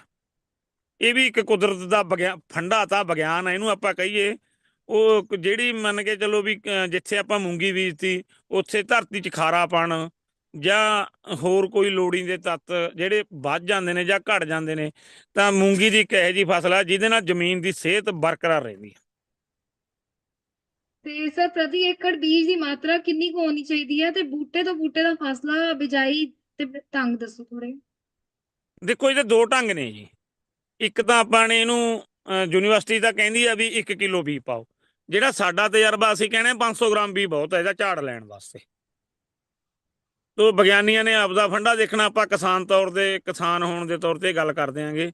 ਇਹ ਵੀ ਇੱਕ ਕੁਦਰਤ ਦਾ ਵਿਗਿਆ- ਫੰਡਾ ਤਾਂ ਵਿਗਿਆਨ ਆ, ਇਹਨੂੰ ਆਪਾਂ ਕਹੀਏ ਉਹ ਜਿਹੜੀ ਮੰਨ ਕੇ ਚੱਲੋ ਵੀ ਜਿੱਥੇ ਆਪਾਂ ਮੂੰਗੀ ਬੀਜਤੀ ਉੱਥੇ ਧਰਤੀ 'ਚ ਖਾਰਾਪਣ ਜਾਂ ਹੋਰ ਕੋਈ ਲੋੜੀਂਦੇ ਤੱਤ ਜਿਹੜੇ ਵੱਧ ਜਾਂਦੇ ਨੇ ਜਾਂ ਘਟ ਜਾਂਦੇ ਨੇ ਤਾਂ ਮੂੰਗੀ ਦੀ ਇੱਕ ਇਹੋ ਜਿਹੀ ਫਸਲ ਆ ਜਿਹਦੇ ਨਾਲ ਜ਼ਮੀਨ ਦੀ ਸਿਹਤ ਬਰਕਰਾਰ ਰਹਿੰਦੀ ਹੈ ਤੇ ਸਰ ਪ੍ਰਤੀ ਏਕੜ ਬੀਜ ਦੀ ਮਾਤਰਾ ਕਿੰਨੀ ਕੁ ਹੋਣੀ ਚਾਹੀਦੀ ਹੈ ਤੇ ਬੂਟੇ ਤੋਂ ਬੂਟੇ ਦਾ ਫਾਸਲਾ ਬਿਜਾਈ ਤੇ ਢੰਗ ਦੱਸੋ ਥੋੜੇ ਦੇਖੋ ਇਹਦੇ ਦੋ ਢੰਗ ਨੇ ਜੀ। ਇੱਕ ਤਾਂ ਆਪਾਂ ਨੇ ਇਹਨੂੰ ਯੂਨੀਵਰਸਿਟੀ ਤਾਂ ਕਹਿੰਦੀ ਆ ਵੀ 1 ਕਿਲੋ ਬੀ ਪਾਓ। ਜਿਹੜਾ ਸਾਡਾ ਤਜਰਬਾ ਅਸੀਂ ਕਹਿੰਦੇ ਹਾਂ 500 ਗ੍ਰਾਮ ਵੀ ਬਹੁਤ ਹੈ ਇਹਦਾ ਝਾੜ ਲੈਣ ਵਾਸਤੇ। ਤੋ ਵਿਗਿਆਨੀਆਂ ਨੇ ਆਪਦਾ ਫੰਡਾ ਦੇਖਣਾ ਆਪਾਂ ਕਿਸਾਨ ਤੌਰ ਤੇ ਕਿਸਾਨ ਹੋਣ ਦੇ ਤੌਰ ਤੇ ਗੱਲ ਕਰਦੇ ਆਂਗੇ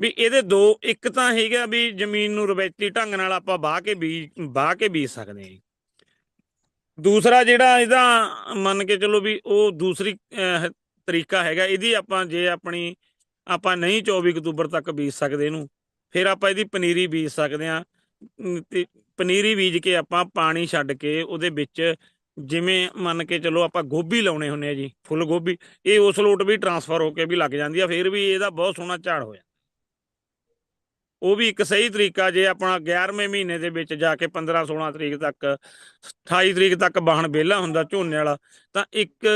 ਵੀ ਇਹਦੇ ਦੋ ਇੱਕ ਤਾਂ ਹੈਗਾ ਵੀ ਜ਼ਮੀਨ ਨੂੰ ਰਵਾਇਤੀ ਢੰਗ ਨਾਲ ਆਪਾਂ ਵਾਹ ਕੇ ਬੀਜ ਵਾਹ ਕੇ ਬੀਜ ਸਕਦੇ ਹਾਂ ਦੂਸਰਾ ਜਿਹੜਾ ਇਹਦਾ ਮੰਨ ਕੇ ਚਲੋ ਵੀ ਉਹ ਦੂਸਰੀ ਅਹ, ਤਰੀਕਾ ਹੈਗਾ ਇਹਦੀ ਆਪਾਂ ਜੇ ਆਪਣੀ ਆਪਾਂ ਨਹੀਂ 24 ਅਕਤੂਬਰ ਤੱਕ ਬੀਜ ਸਕਦੇ ਇਹਨੂੰ ਫਿਰ ਆਪਾਂ ਇਹਦੀ ਪਨੀਰੀ ਬੀਜ ਸਕਦੇ ਆ ਤੇ ਪਨੀਰੀ ਬੀਜ ਕੇ ਆਪਾਂ ਪਾਣੀ ਛੱਡ ਕੇ ਉਹਦੇ ਵਿੱਚ ਜਿਵੇਂ ਮੰਨ ਕੇ ਚਲੋ ਆਪਾਂ ਗੋਭੀ ਲਾਉਣੇ ਹੁੰਨੇ ਆ ਜੀ, ਫੁੱਲ ਗੋਭੀ, ਇਹ ਉਸ ਲੋਟ ਵੀ ਟਰਾਂਸਫਰ ਹੋ ਕੇ ਵੀ ਲੱਗ ਜਾਂਦੀ ਆ, ਫਿਰ ਵੀ ਇਹਦਾ ਬਹੁਤ ਸੋਹਣਾ ਝਾੜ ਹੋਇਆ ਉਹ ਵੀ ਇੱਕ ਸਹੀ ਤਰੀਕਾ ਜੇ ਆਪਣਾ 11ਵੇਂ ਮਹੀਨੇ ਦੇ ਵਿੱਚ ਜਾ ਕੇ 15 16 ਤਰੀਕ ਤੱਕ 28 ਤਰੀਕ ਤੱਕ ਬਾਹਣ ਵਿਹਲਾ ਹੁੰਦਾ ਝੋਨੇ ਵਾਲਾ, ਤਾਂ ਇੱਕ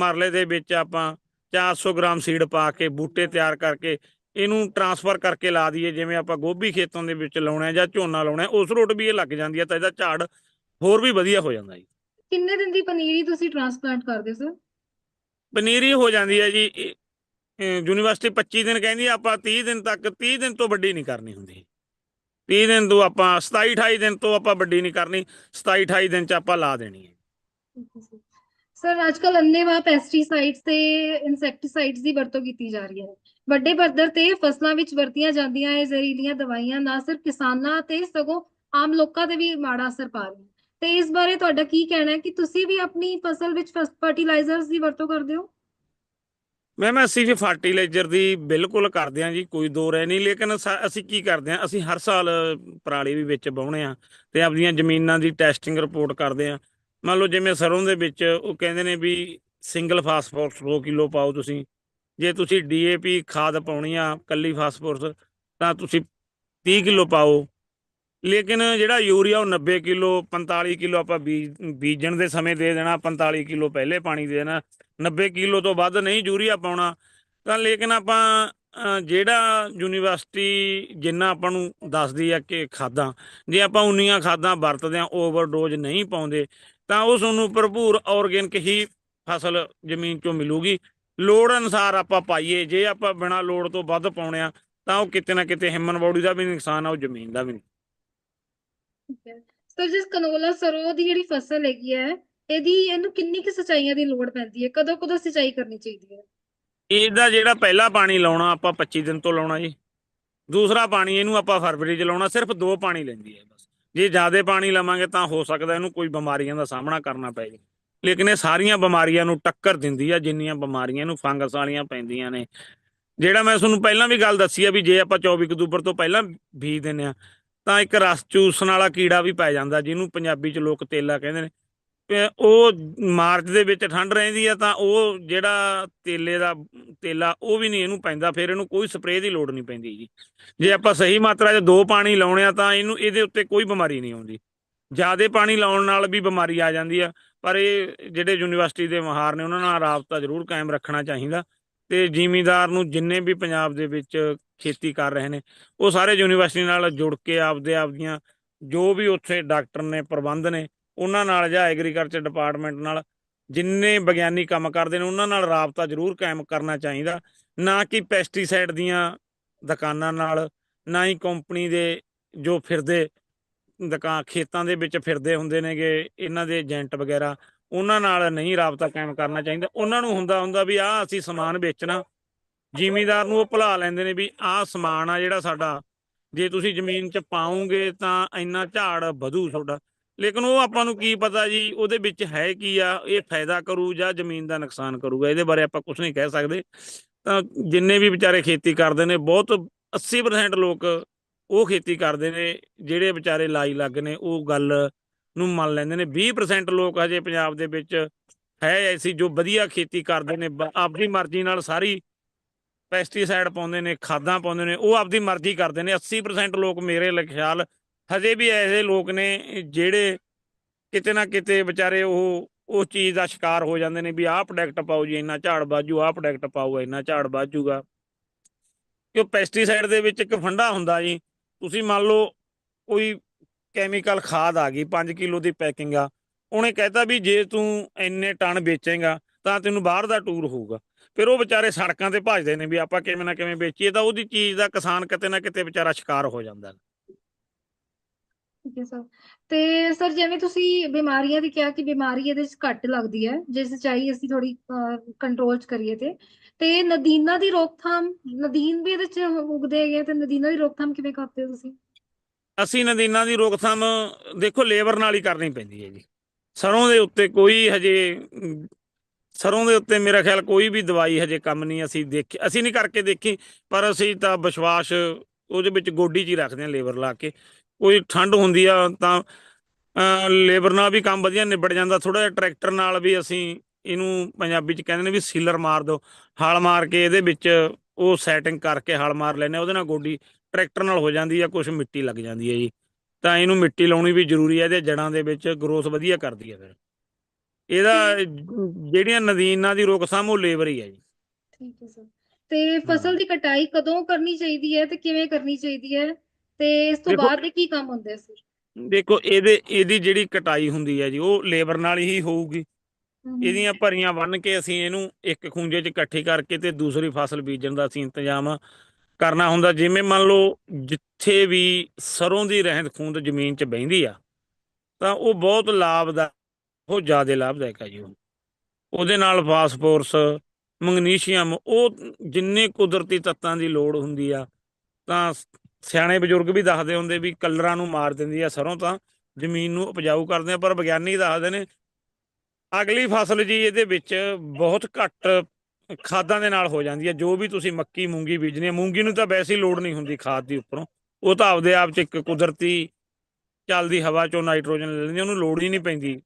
ਮਰਲੇ ਦੇ ਵਿੱਚ ਆਪਾਂ 400 ਗ੍ਰਾਮ ਸੀਡ ਪਾ ਕੇ ਬੂਟੇ ਤਿਆਰ ਕਰਕੇ ਇਹਨੂੰ ਟਰਾਂਸਫਰ ਕਰਕੇ ਲਾ ਦਈਏ ਜਿਵੇਂ ਆਪਾਂ ਗੋਭੀ ਖੇਤਾਂ ਦੇ ਵਿੱਚ ਲਾਉਣਾ ਜਾਂ ਝੋਨਾ ਲਾਉਣਾ ਉਸ ਰੋਟ ਵੀ ਇਹ ਲੱਗ ਜਾਂਦੀ ਹੈ ਤਾਂ ਇਹਦਾ ਝਾੜ ਹੋਰ ਵੀ ਵਧੀਆ ਹੋ ਜਾਂਦਾ ਜੀ। ਕਿੰਨੇ ਦਿਨ ਦੀ ਪਨੀਰੀ ਤੁਸੀਂ ਟ੍ਰਾਂਸਪਲਾਂਟ ਕਰਦੇ ਹੋ ਸਰ? ਪਨੀਰੀ ਹੋ ਜਾਂਦੀ ਹੈ ਜੀ ਯੂਨੀਵਰਸਿਟੀ 25 ਦਿਨ ਕਹਿੰਦੀ ਆਪਾਂ 30 ਦਿਨ ਤੱਕ 30 ਦਿਨ ਤੋਂ ਵੱਡੀ ਨਹੀਂ ਕਰਨੀ ਹੁੰਦੀ। 30 ਦਿਨ ਤੋਂ ਆਪਾਂ 27 28 ਦਿਨ ਤੋਂ ਆਪਾਂ ਵੱਡੀ ਨਹੀਂ ਕਰਨੀ 27 28 ਦਿਨ ਚ ਆਪਾਂ ਲਾ ਦੇਣੀ ਹੈ। ਸਰ ਅੱਜ ਅੰਨੇਵਾਹ ਪੈਸਟੀਸਾਈਡਸ ਤੇ ਇਨਸੈਕਟੀਸਾਈਡਸ ਦੀ ਵਰਤੋਂ ਕੀਤੀ ਜਾ ਰਹੀ ਹੈ। ਵੱਡੇ ਪੱਧਰ ਤੇ ਫਸਲਾਂ ਵਿੱਚ ਵਰਤੀਆਂ ਜਾਂਦੀਆਂ ਇਹ ਜ਼ਹਿਰੀਲੀਆਂ ਦਵਾਈਆਂ ਨਾ ਸਿਰਫ ਕਿਸਾਨਾਂ ਤੇ ਸਗੋਂ ਆਮ ਲੋਕਾਂ ਤੇ ਵੀ ਮਾੜਾ ਅਸਰ ਪਾ ਰਹੀਆਂ। ਤੇ ਇਸ ਬਾਰੇ ਤੁਹਾਡਾ ਕੀ ਕਹਿਣਾ ਹੈ ਕਿ ਤੁਸੀਂ ਵੀ ਆਪਣੀ ਫਸਲ ਵਿੱਚ ਫਰਟੀਲਾਈਜ਼ਰਸ ਦੀ ਵਰਤੋਂ ਕਰਦੇ ਹੋ? ਮੈਮ ਅਸੀਂ ਜੀ ਫਰਟੀਲਾਈਜ਼ਰ ਦੀ ਬਿਲਕੁਲ ਕਰਦੇ ਹਾਂ ਜੀ, ਕੋਈ ਦੋ ਰਹਿ ਨਹੀਂ, ਲੇਕਿਨ ਅਸੀਂ ਕੀ ਕਰਦੇ ਹਾਂ, ਅਸੀਂ ਹਰ ਸਾਲ ਪਰਾਲੀ ਵੀ ਵਿੱਚ ਵਾਹੁੰਦੇ ਆ ਤੇ ਆਪਦੀਆਂ ਜ਼ਮੀਨਾਂ ਦੀ ਟੈਸਟਿੰਗ ਰਿਪੋਰਟ ਕਰਦੇ ਆ ਮੰਨ ਲਓ ਜਿਵੇਂ ਸਰੋਂ ਦੇ ਵਿੱਚ ਉਹ ਕਹਿੰਦੇ ਨੇ ਵੀ ਸਿੰਗਲ ਫਾਸਫੋਰਸ 2 ਕਿਲੋ ਪਾਓ ਤੁਸੀਂ। ਜੇ ਤੁਸੀਂ ਡੀਏਪੀ ਖਾਦ ਪਾਉਣੀ ਆ ਕੱਲੀ ਫਾਸਫੋਰਸ ਤਾਂ ਤੁਸੀਂ 30 ਕਿਲੋ ਪਾਓ। ਲੇਕਿਨ ਜਿਹੜਾ ਯੂਰੀਆ ਉਹ 90 ਕਿਲੋ 45 ਕਿਲੋ ਆਪਾਂ ਬੀਜ ਬੀਜਣ ਦੇ ਸਮੇਂ ਦੇ ਦੇਣਾ 45 ਕਿਲੋ ਪਹਿਲੇ ਪਾਣੀ ਦੇ ਦੇਣਾ। 90 ਕਿਲੋ ਤੋਂ ਵੱਧ ਨਹੀਂ ਯੂਰੀਆ ਪਾਉਣਾ। ਤਾਂ ਲੇਕਿਨ ਆਪਾਂ ਜਿਹੜਾ ਯੂਨੀਵਰਸਿਟੀ ਜਿੰਨਾ ਆਪਾਂ ਨੂੰ ਦੱਸਦੀ ਆ ਕਿ ਖਾਦਾਂ, ਜੇ ਆਪਾਂ ਉਨੀਆਂ ਖਾਦਾਂ ਵਰਤਦੇ ਆ, ਓਵਰਡੋਜ਼ ਨਹੀਂ ਪਾਉਂਦੇ ਤਾਂ ਉਸ ਨੂੰ ਭਰਪੂਰ ਆਰਗੈਨਿਕ ਹੀ ਫਸਲ ਜ਼ਮੀਨ ਚੋਂ ਮਿਲੂਗੀ। ਲੋੜ ਅਨੁਸਾਰ ਆਪਾਂ ਪਾਈਏ। ਜੇ ਆਪਾਂ ਬਿਨਾਂ ਲੋੜ ਤੋਂ ਵੱਧ ਪਾਉਣੇ ਆ ਤਾਂ ਉਹ ਕਿਤੇ ਨਾ ਕਿਤੇ ਹਿੰਮਨ ਬੋਡੀ ਦਾ ਵੀ ਨੁਕਸਾਨ ਆ ਉਹ ਜ਼ਮੀਨ ਦਾ ਵੀ ਸਰ ਜਿਸ ਕਨੋਲਾ ਸਰੋਂ ਦੀ ਜਿਹੜੀ ਫਸਲ ਹੈਗੀ ਹੈ ਇਹਦੀ ਇਹਨੂੰ ਕਿੰਨੀ ਕੁ ਸਿੰਚਾਈਆਂ ਦੀ ਲੋੜ ਪੈਂਦੀ ਹੈ? ਕਦੋਂ ਕਦੋਂ ਸਿੰਚਾਈ ਕਰਨੀ ਚਾਹੀਦੀ ਹੈ? ਇਹਦਾ ਜਿਹੜਾ ਪਹਿਲਾ ਪਾਣੀ ਲਾਉਣਾ ਆਪਾਂ 25 ਦਿਨ ਤੋਂ ਲਾਉਣਾ ਜੀ। ਦੂਸਰਾ ਪਾਣੀ ਇਹਨੂੰ ਆਪਾਂ ਫਰਵਰੀ 'ਚ ਲਾਉਣਾ ਸਿਰਫ ਦੋ ਪਾਣੀ ਲੈਂਦੀ ਹੈ। ਜੇ ਜ਼ਿਆਦਾ ਪਾਣੀ ਲਵਾਂਗੇ ਤਾਂ ਹੋ ਸਕਦਾ ਇਹਨੂੰ ਕੋਈ ਬਿਮਾਰੀਆਂ ਦਾ ਸਾਹਮਣਾ ਕਰਨਾ ਪੈ ਜੇ। ਲੇਕਿਨ ਇਹ ਸਾਰੀਆਂ ਬਿਮਾਰੀਆਂ ਨੂੰ ਟੱਕਰ ਦਿੰਦੀ ਆ, ਜਿੰਨੀਆਂ ਬਿਮਾਰੀਆਂ ਇਹਨੂੰ ਫੰਗਸ ਵਾਲੀਆਂ ਪੈਂਦੀਆਂ ਨੇ। ਜਿਹੜਾ ਮੈਂ ਤੁਹਾਨੂੰ ਪਹਿਲਾਂ ਵੀ ਗੱਲ ਦੱਸੀ ਆ ਵੀ ਜੇ ਆਪਾਂ 24 ਅਕਤੂਬਰ ਤੋਂ ਪਹਿਲਾਂ ਬੀਜ ਦਿੰਦੇ ਆ, ਤਾਂ ਇੱਕ ਰਸ ਚੂਸਣ ਵਾਲਾ ਕੀੜਾ ਵੀ ਪੈ ਜਾਂਦਾ, ਜਿਹਨੂੰ ਪੰਜਾਬੀ 'ਚ ਲੋਕ ਤੇਲਾ ਕਹਿੰਦੇ ਨੇ। ਉਹ ਮਾਰਚ ਦੇ ਵਿੱਚ ਠੰਡ ਰਹਿੰਦੀ ਆ ਤਾਂ ਉਹ ਜਿਹੜਾ ਤੇਲੇ ਦਾ ਤੇਲਾ ਉਹ ਵੀ ਨਹੀਂ ਇਹਨੂੰ ਪੈਂਦਾ, ਫਿਰ ਇਹਨੂੰ ਕੋਈ ਸਪਰੇਅ ਦੀ ਲੋੜ ਨਹੀਂ ਪੈਂਦੀ ਜੀ। ਜੇ ਆਪਾਂ ਸਹੀ ਮਾਤਰਾ 'ਚ ਦੋ ਪਾਣੀ ਲਾਉਣੇ ਆ ਤਾਂ ਇਹਨੂੰ ਇਹਦੇ ਉੱਤੇ ਕੋਈ ਬਿਮਾਰੀ ਨਹੀਂ ਆਉਂਦੀ। ਜ਼ਿਆਦਾ ਪਾਣੀ ਲਾਉਣ ਨਾਲ ਵੀ ਬਿਮਾਰੀ ਆ ਜਾਂਦੀ ਆ, ਪਰ ਇਹ ਜਿਹੜੇ ਯੂਨੀਵਰਸਿਟੀ ਦੇ ਮਹਾਰ ਨੇ ਉਹਨਾਂ ਨਾਲ ਰਾਬਤਾ ਜ਼ਰੂਰ ਕਾਇਮ ਰੱਖਣਾ ਚਾਹੀਦਾ ਤੇ ਜ਼ਿਮੀਦਾਰ ਨੂੰ ਜਿੰਨੇ ਵੀ ਪੰਜਾਬ ਦੇ ਵਿੱਚ ਖੇਤੀ ਕਰ ਰਹੇ ਨੇ, ਉਹ ਸਾਰੇ ਯੂਨੀਵਰਸਿਟੀ ਨਾਲ ਜੁੜ ਕੇ ਆਪਦੇ ਆਪਦੀਆਂ ਜੋ ਵੀ ਉੱਥੇ ਡਾਕਟਰ ਨੇ, ਪ੍ਰਬੰਧ ਨੇ ਉਹਨਾਂ ਨਾਲ ਜਾਂ ਐਗਰੀਕਲਚਰ ਡਿਪਾਰਟਮੈਂਟ ਨਾਲ ਜਿੰਨੇ ਵਿਗਿਆਨੀ ਕੰਮ ਕਰਦੇ ਨੇ, ਉਹਨਾਂ ਨਾਲ ਰਾਬਤਾ ਜ਼ਰੂਰ ਕਾਇਮ ਕਰਨਾ ਚਾਹੀਦਾ। ਨਾ ਕਿ ਪੈਸਟੀਸਾਈਡ ਦੀਆਂ ਦੁਕਾਨਾਂ ਨਾਲ, ਨਾ ਹੀ ਕੰਪਨੀ ਦੇ ਜੋ ਫਿਰਦੇ ਦੁਕਾਨ ਖੇਤਾਂ ਦੇ ਵਿੱਚ ਫਿਰਦੇ ਹੁੰਦੇ ਨੇਗੇ, ਇਹਨਾਂ ਦੇ ਏਜੰਟ ਵਗੈਰਾ, ਉਹਨਾਂ ਨਾਲ ਨਹੀਂ ਰਾਬਤਾ ਕਾਇਮ ਕਰਨਾ ਚਾਹੀਦਾ। ਉਹਨਾਂ ਨੂੰ ਹੁੰਦਾ ਹੁੰਦਾ ਵੀ ਆਹ ਅਸੀਂ ਸਮਾਨ ਵੇਚਣਾ। ਜ਼ਿਮੀਦਾਰ ਨੂੰ ਉਹ ਭੁਲਾ ਲੈਂਦੇ ਨੇ ਵੀ ਆਹ ਸਮਾਨ ਆ ਜਿਹੜਾ ਸਾਡਾ। ਜੇ ਤੁਸੀਂ ਜ਼ਮੀਨ 'ਚ ਪਾਉਂਗੇ ਤਾਂ ਇੰਨਾ ਝਾੜ ਵਧੂ ਤੁਹਾਡਾ। ਲੇਕਿਨ ਉਹ ਆਪਾਂ ਨੂੰ ਕੀ ਪਤਾ ਜੀ, ਉਹਦੇ ਵਿੱਚ ਹੈ ਕੀ ਆ, ਇਹ ਫਾਇਦਾ ਕਰੂ ਜਾਂ ਜ਼ਮੀਨ ਦਾ ਨੁਕਸਾਨ ਕਰੂਗਾ, ਇਹਦੇ ਬਾਰੇ ਆਪਾਂ ਕੁਝ ਨਹੀਂ ਕਹਿ ਸਕਦੇ। ਤਾਂ ਜਿੰਨੇ ਵੀ ਵਿਚਾਰੇ ਖੇਤੀ ਕਰਦੇ ਨੇ, ਬਹੁਤ 80% ਲੋਕ ਉਹ ਖੇਤੀ ਕਰਦੇ ਨੇ, ਜਿਹੜੇ ਵਿਚਾਰੇ ਲਾਈ ਲੱਗ ਨੇ, ਉਹ ਗੱਲ ਨੂੰ ਮੰਨ ਲੈਂਦੇ ਨੇ। 20% ਲੋਕ ਹਜੇ ਪੰਜਾਬ ਦੇ ਵਿੱਚ ਹੈ ਐਸੀ ਜੋ ਵਧੀਆ ਖੇਤੀ ਕਰਦੇ ਨੇ, ਬ- ਆਪਣੀ ਮਰਜ਼ੀ ਨਾਲ ਸਾਰੀ ਪੈਸਟੀਸਾਈਡ ਪਾਉਂਦੇ ਨੇ, ਖਾਦਾਂ ਪਾਉਂਦੇ ਨੇ, ਉਹ ਆਪਦੀ ਮਰਜ਼ੀ ਕਰਦੇ ਨੇ। 80% ਲੋਕ ਮੇਰੇ ਖਿਆਲ ਹਜੇ ਵੀ ਐਸੇ ਲੋਕ ਨੇ ਜਿਹੜੇ ਕਿਤੇ ਨਾ ਕਿਤੇ ਵਿਚਾਰੇ ਉਹ ਉਸ ਚੀਜ਼ ਦਾ ਸ਼ਿਕਾਰ ਹੋ ਜਾਂਦੇ ਨੇ ਵੀ ਆਹ ਪ੍ਰੋਡਕਟ ਪਾਓ ਜੀ, ਇੰਨਾ ਝਾੜ ਬਾਜੂ ਆਹ ਪ੍ਰੋਡਕਟ ਪਾਓ, ਇੰਨਾ ਝਾੜ ਬਾਜੂਗਾ ਕਿ ਪੈਸਟੀਸਾਈਡ ਦੇ ਵਿੱਚ ਇੱਕ ਫੰਡਾ ਹੁੰਦਾ ਜੀ, ਤੁਸੀਂ ਮੰਨ ਲਓ ਕੋਈ ਕੈਮੀਕਲ ਖਾਦ ਆ ਗਈ 5 ਕਿਲੋ ਦੀ ਪੈਕਿੰਗ ਆ, ਉਹਨੇ ਕਹਿਤਾ ਵੀ ਜੇ ਤੂੰ ਇੰਨੇ ਟਨ ਵੇਚੇਗਾ ਤਾਂ ਤੈਨੂੰ ਬਾਹਰ ਦਾ ਟੂਰ ਹੋਊਗਾ। ਫਿਰ ਉਹ ਵਿਚਾਰੇ ਸੜਕਾਂ ਤੇ ਭੱਜਦੇ ਨੇ ਵੀ ਆਪਾਂ ਕਿਵੇਂ ਨਾ ਕਿਵੇਂ ਵੇਚੀਏ ਤਾਂ ਉਹਦੀ ਚੀਜ਼ ਦਾ ਕਿਸਾਨ ਕਿਤੇ ਨਾ ਕਿਤੇ ਵਿਚਾਰਾ ਸ਼ਿਕਾਰ ਹੋ ਜਾਂਦਾ। ਠੀਕ ਹੈ ਸਰ। ਤੇ ਸਰ, ਜਿਵੇਂ ਤੁਸੀਂ ਬਿਮਾਰੀਆਂ ਦੀ ਕਿਹਾ ਕਿ ਬਿਮਾਰੀ ਇਹਦੇ ਵਿੱਚ ਘੱਟ ਲੱਗਦੀ ਹੈ, ਜੇ ਸਿੰਚਾਈ ਅਸੀਂ ਥੋੜੀ ਕੰਟਰੋਲ ਚ ਕਰੀਏ ਤੇ। ਤੇ ਨਦੀਨਾਂ ਦੀ ਰੋਕਥਾਮ, ਨਦੀਨ ਵੀ ਇਹਦੇ ਚ ਉਗਦੇ ਹੈਗੇ ਤੇ ਨਦੀਨਾਂ ਦੀ ਰੋਕਥਾਮ ਕਿਵੇਂ ਕਰਦੇ ਹੋ ਤੁਸੀਂ? ਅਸੀਂ ਨਦੀਨਾਂ ਦੀ ਰੋਕਥਾਮ ਦੇਖੋ, ਲੇਬਰ ਨਾਲ ਹੀ ਕਰਨੀ ਪੈਂਦੀ ਹੈ ਜੀ। ਸਰੋਂ ਦੇ ਉੱਤੇ ਕੋਈ ਹਜੇ, ਸਰੋਂ ਦੇ ਉੱਤੇ ਮੇਰਾ ਖਿਆਲ ਕੋਈ ਵੀ ਦਵਾਈ ਹਜੇ ਕੰਮ ਨਹੀਂ ਅਸੀਂ ਦੇਖੀ, ਅਸੀਂ ਨਹੀਂ ਕਰਕੇ ਦੇਖੀ, ਪਰ ਅਸੀਂ ਤਾਂ ਵਿਸ਼ਵਾਸ ਉਹਦੇ ਵਿੱਚ ਗੋਡੀ 'ਚ ਹੀ ਰੱਖਦੇ ਹਾਂ ਲੇਬਰ ਲਾ ਕੇ। ਕੋਈ ਠੰਡ ਹੁੰਦੀ ਆ ਤਾਂ ਲੇਬਰ ਨਾਲ ਵੀ ਕੰਮ ਵਧੀਆ ਨਿਬੜ ਜਾਂਦਾ। ਥੋੜਾ ਜਿਹਾ ਟਰੈਕਟਰ ਨਾਲ ਵੀ ਅਸੀਂ ਇਹਨੂੰ ਪੰਜਾਬੀ 'ਚ ਕਹਿੰਦੇ ਨੇ ਵੀ ਸੀਲਰ ਮਾਰ ਦਿਓ। ਹਲ ਮਾਰ ਕੇ ਇਹਦੇ ਵਿੱਚ ਉਹ ਸੈਟਿੰਗ ਕਰਕੇ ਹਲ ਮਾਰ ਲੈਨੇ ਉਹਦੇ ਨਾਲ ਗੋਡੀ ਟਰੈਕਟਰ ਨਾਲ ਹੋ ਜਾਂਦੀ ਆ ਕੁਝ ਮਿੱਟੀ ਲੱਗ ਜਾਂਦੀ ਹੈ ਜੀ। ਤਾਂ ਇਹਨੂੰ ਮਿੱਟੀ ਲਾਉਣੀ ਵੀ ਜ਼ਰੂਰੀ ਹੈ ਇਹਦੇ ਜੜਾਂ ਦੇ ਵਿੱਚ ਗਰੋਥ ਵਧੀਆ ਕਰਦੀ ਹੈ ਫਿਰ। ਇਹਦਾ ਜਿਹੜੀਆਂ ਨਦੀਨਾਂ ਦੀ ਰੋਕਥਾਮ ਉਹ ਲੇਬਰ ਹੀ ਹੈ ਜੀ। ਠੀਕ ਹੈ ਸਰ। ਤੇ ਫਸਲ ਦੀ ਕਟਾਈ ਕਦੋਂ ਕਰਨੀ ਚਾਹੀਦੀ ਹੈ ਤੇ ਕਿਵੇਂ ਕਰਨੀ ਚਾਹੀਦੀ ਹੈ? ਤੇ ਇਸ ਤੋਂ ਬਾਅਦ ਦੇ ਕੀ ਕੰਮ ਹੁੰਦੇ ਸਰ ਦੇਖੋ ਇਹਦੇ ਇਹਦੀ ਜਿਹੜੀ ਕਟਾਈ ਹੁੰਦੀ ਹੈ ਜੀ ਉਹ ਲੇਬਰ ਨਾਲ ਹੀ ਹੋਊਗੀ। ਇਹਦੀਆਂ ਭਰੀਆਂ ਬੰਨ ਕੇ ਅਸੀਂ ਇਹਨੂੰ ਇੱਕ ਖੂੰਜੇ 'ਚ ਇਕੱਠੀ ਕਰਕੇ ਤੇ ਦੂਸਰੀ ਫਸਲ ਬੀਜਣ ਦਾ ਅਸੀਂ ਇੰਤਜ਼ਾਮ ਕਰਨਾ ਹੁੰਦਾ। ਜਿਵੇਂ ਮੰਨ ਲਓ ਜਿੱਥੇ ਵੀ ਸਰੋਂ ਦੀ ਰਹਿੰਦ ਖੂੰਦ ਜ਼ਮੀਨ 'ਚ ਬਹਿੰਦੀ ਆ ਤਾਂ ਉਹ ਬਹੁਤ ਲਾਭਦਾ ਬਹੁਤ ਜ਼ਿਆਦਾ ਲਾਭਦਾਇਕ ਆ ਜੀ ਉਹ। ਉਹਦੇ ਨਾਲ ਫਾਸਫੋਰਸ ਮੈਗਨੀਸ਼ੀਅਮ ਉਹ ਜਿੰਨੇ ਕੁਦਰਤੀ ਤੱਤਾਂ ਦੀ ਲੋੜ ਹੁੰਦੀ ਆ ਤਾਂ ਸਿਆਣੇ ਬਜ਼ੁਰਗ ਵੀ ਦੱਸਦੇ ਹੁੰਦੇ ਵੀ ਕਲਰਾਂ ਨੂੰ ਮਾਰ ਦਿੰਦੀ ਆ ਸਰੋਂ ਤਾਂ ਜ਼ਮੀਨ ਨੂੰ ਉਪਜਾਊ ਕਰਦੇ ਆ, ਪਰ ਵਿਗਿਆਨੀ ਦੱਸਦੇ ਨੇ ਅਗਲੀ ਫਸਲ ਜੀ ਇਹਦੇ ਵਿੱਚ ਬਹੁਤ ਘੱਟ ਖਾਦਾਂ ਦੇ ਨਾਲ ਹੋ ਜਾਂਦੀ ਹੈ ਜੋ ਵੀ ਤੁਸੀਂ ਮੱਕੀ, ਮੂੰਗੀ ਬੀਜਣੀ ਹੈ ਮੂੰਗੀ ਨੂੰ ਤਾਂ ਵੈਸੇ ਹੀ ਲੋੜ ਨਹੀਂ ਹੁੰਦੀ ਖਾਦ ਦੀ ਉੱਪਰੋਂ, ਉਹ ਤਾਂ ਆਪਦੇ ਆਪ ਚ ਇੱਕ ਕੁਦਰਤੀ ਚੱਲਦੀ ਹਵਾ ਚੋਂ ਨਾਈਟ੍ਰੋਜਨ ਲੈ ਲੈਂਦੀ ਉਹਨੂੰ ਲੋੜ ਹੀ ਨਹੀਂ ਪੈਂਦੀ।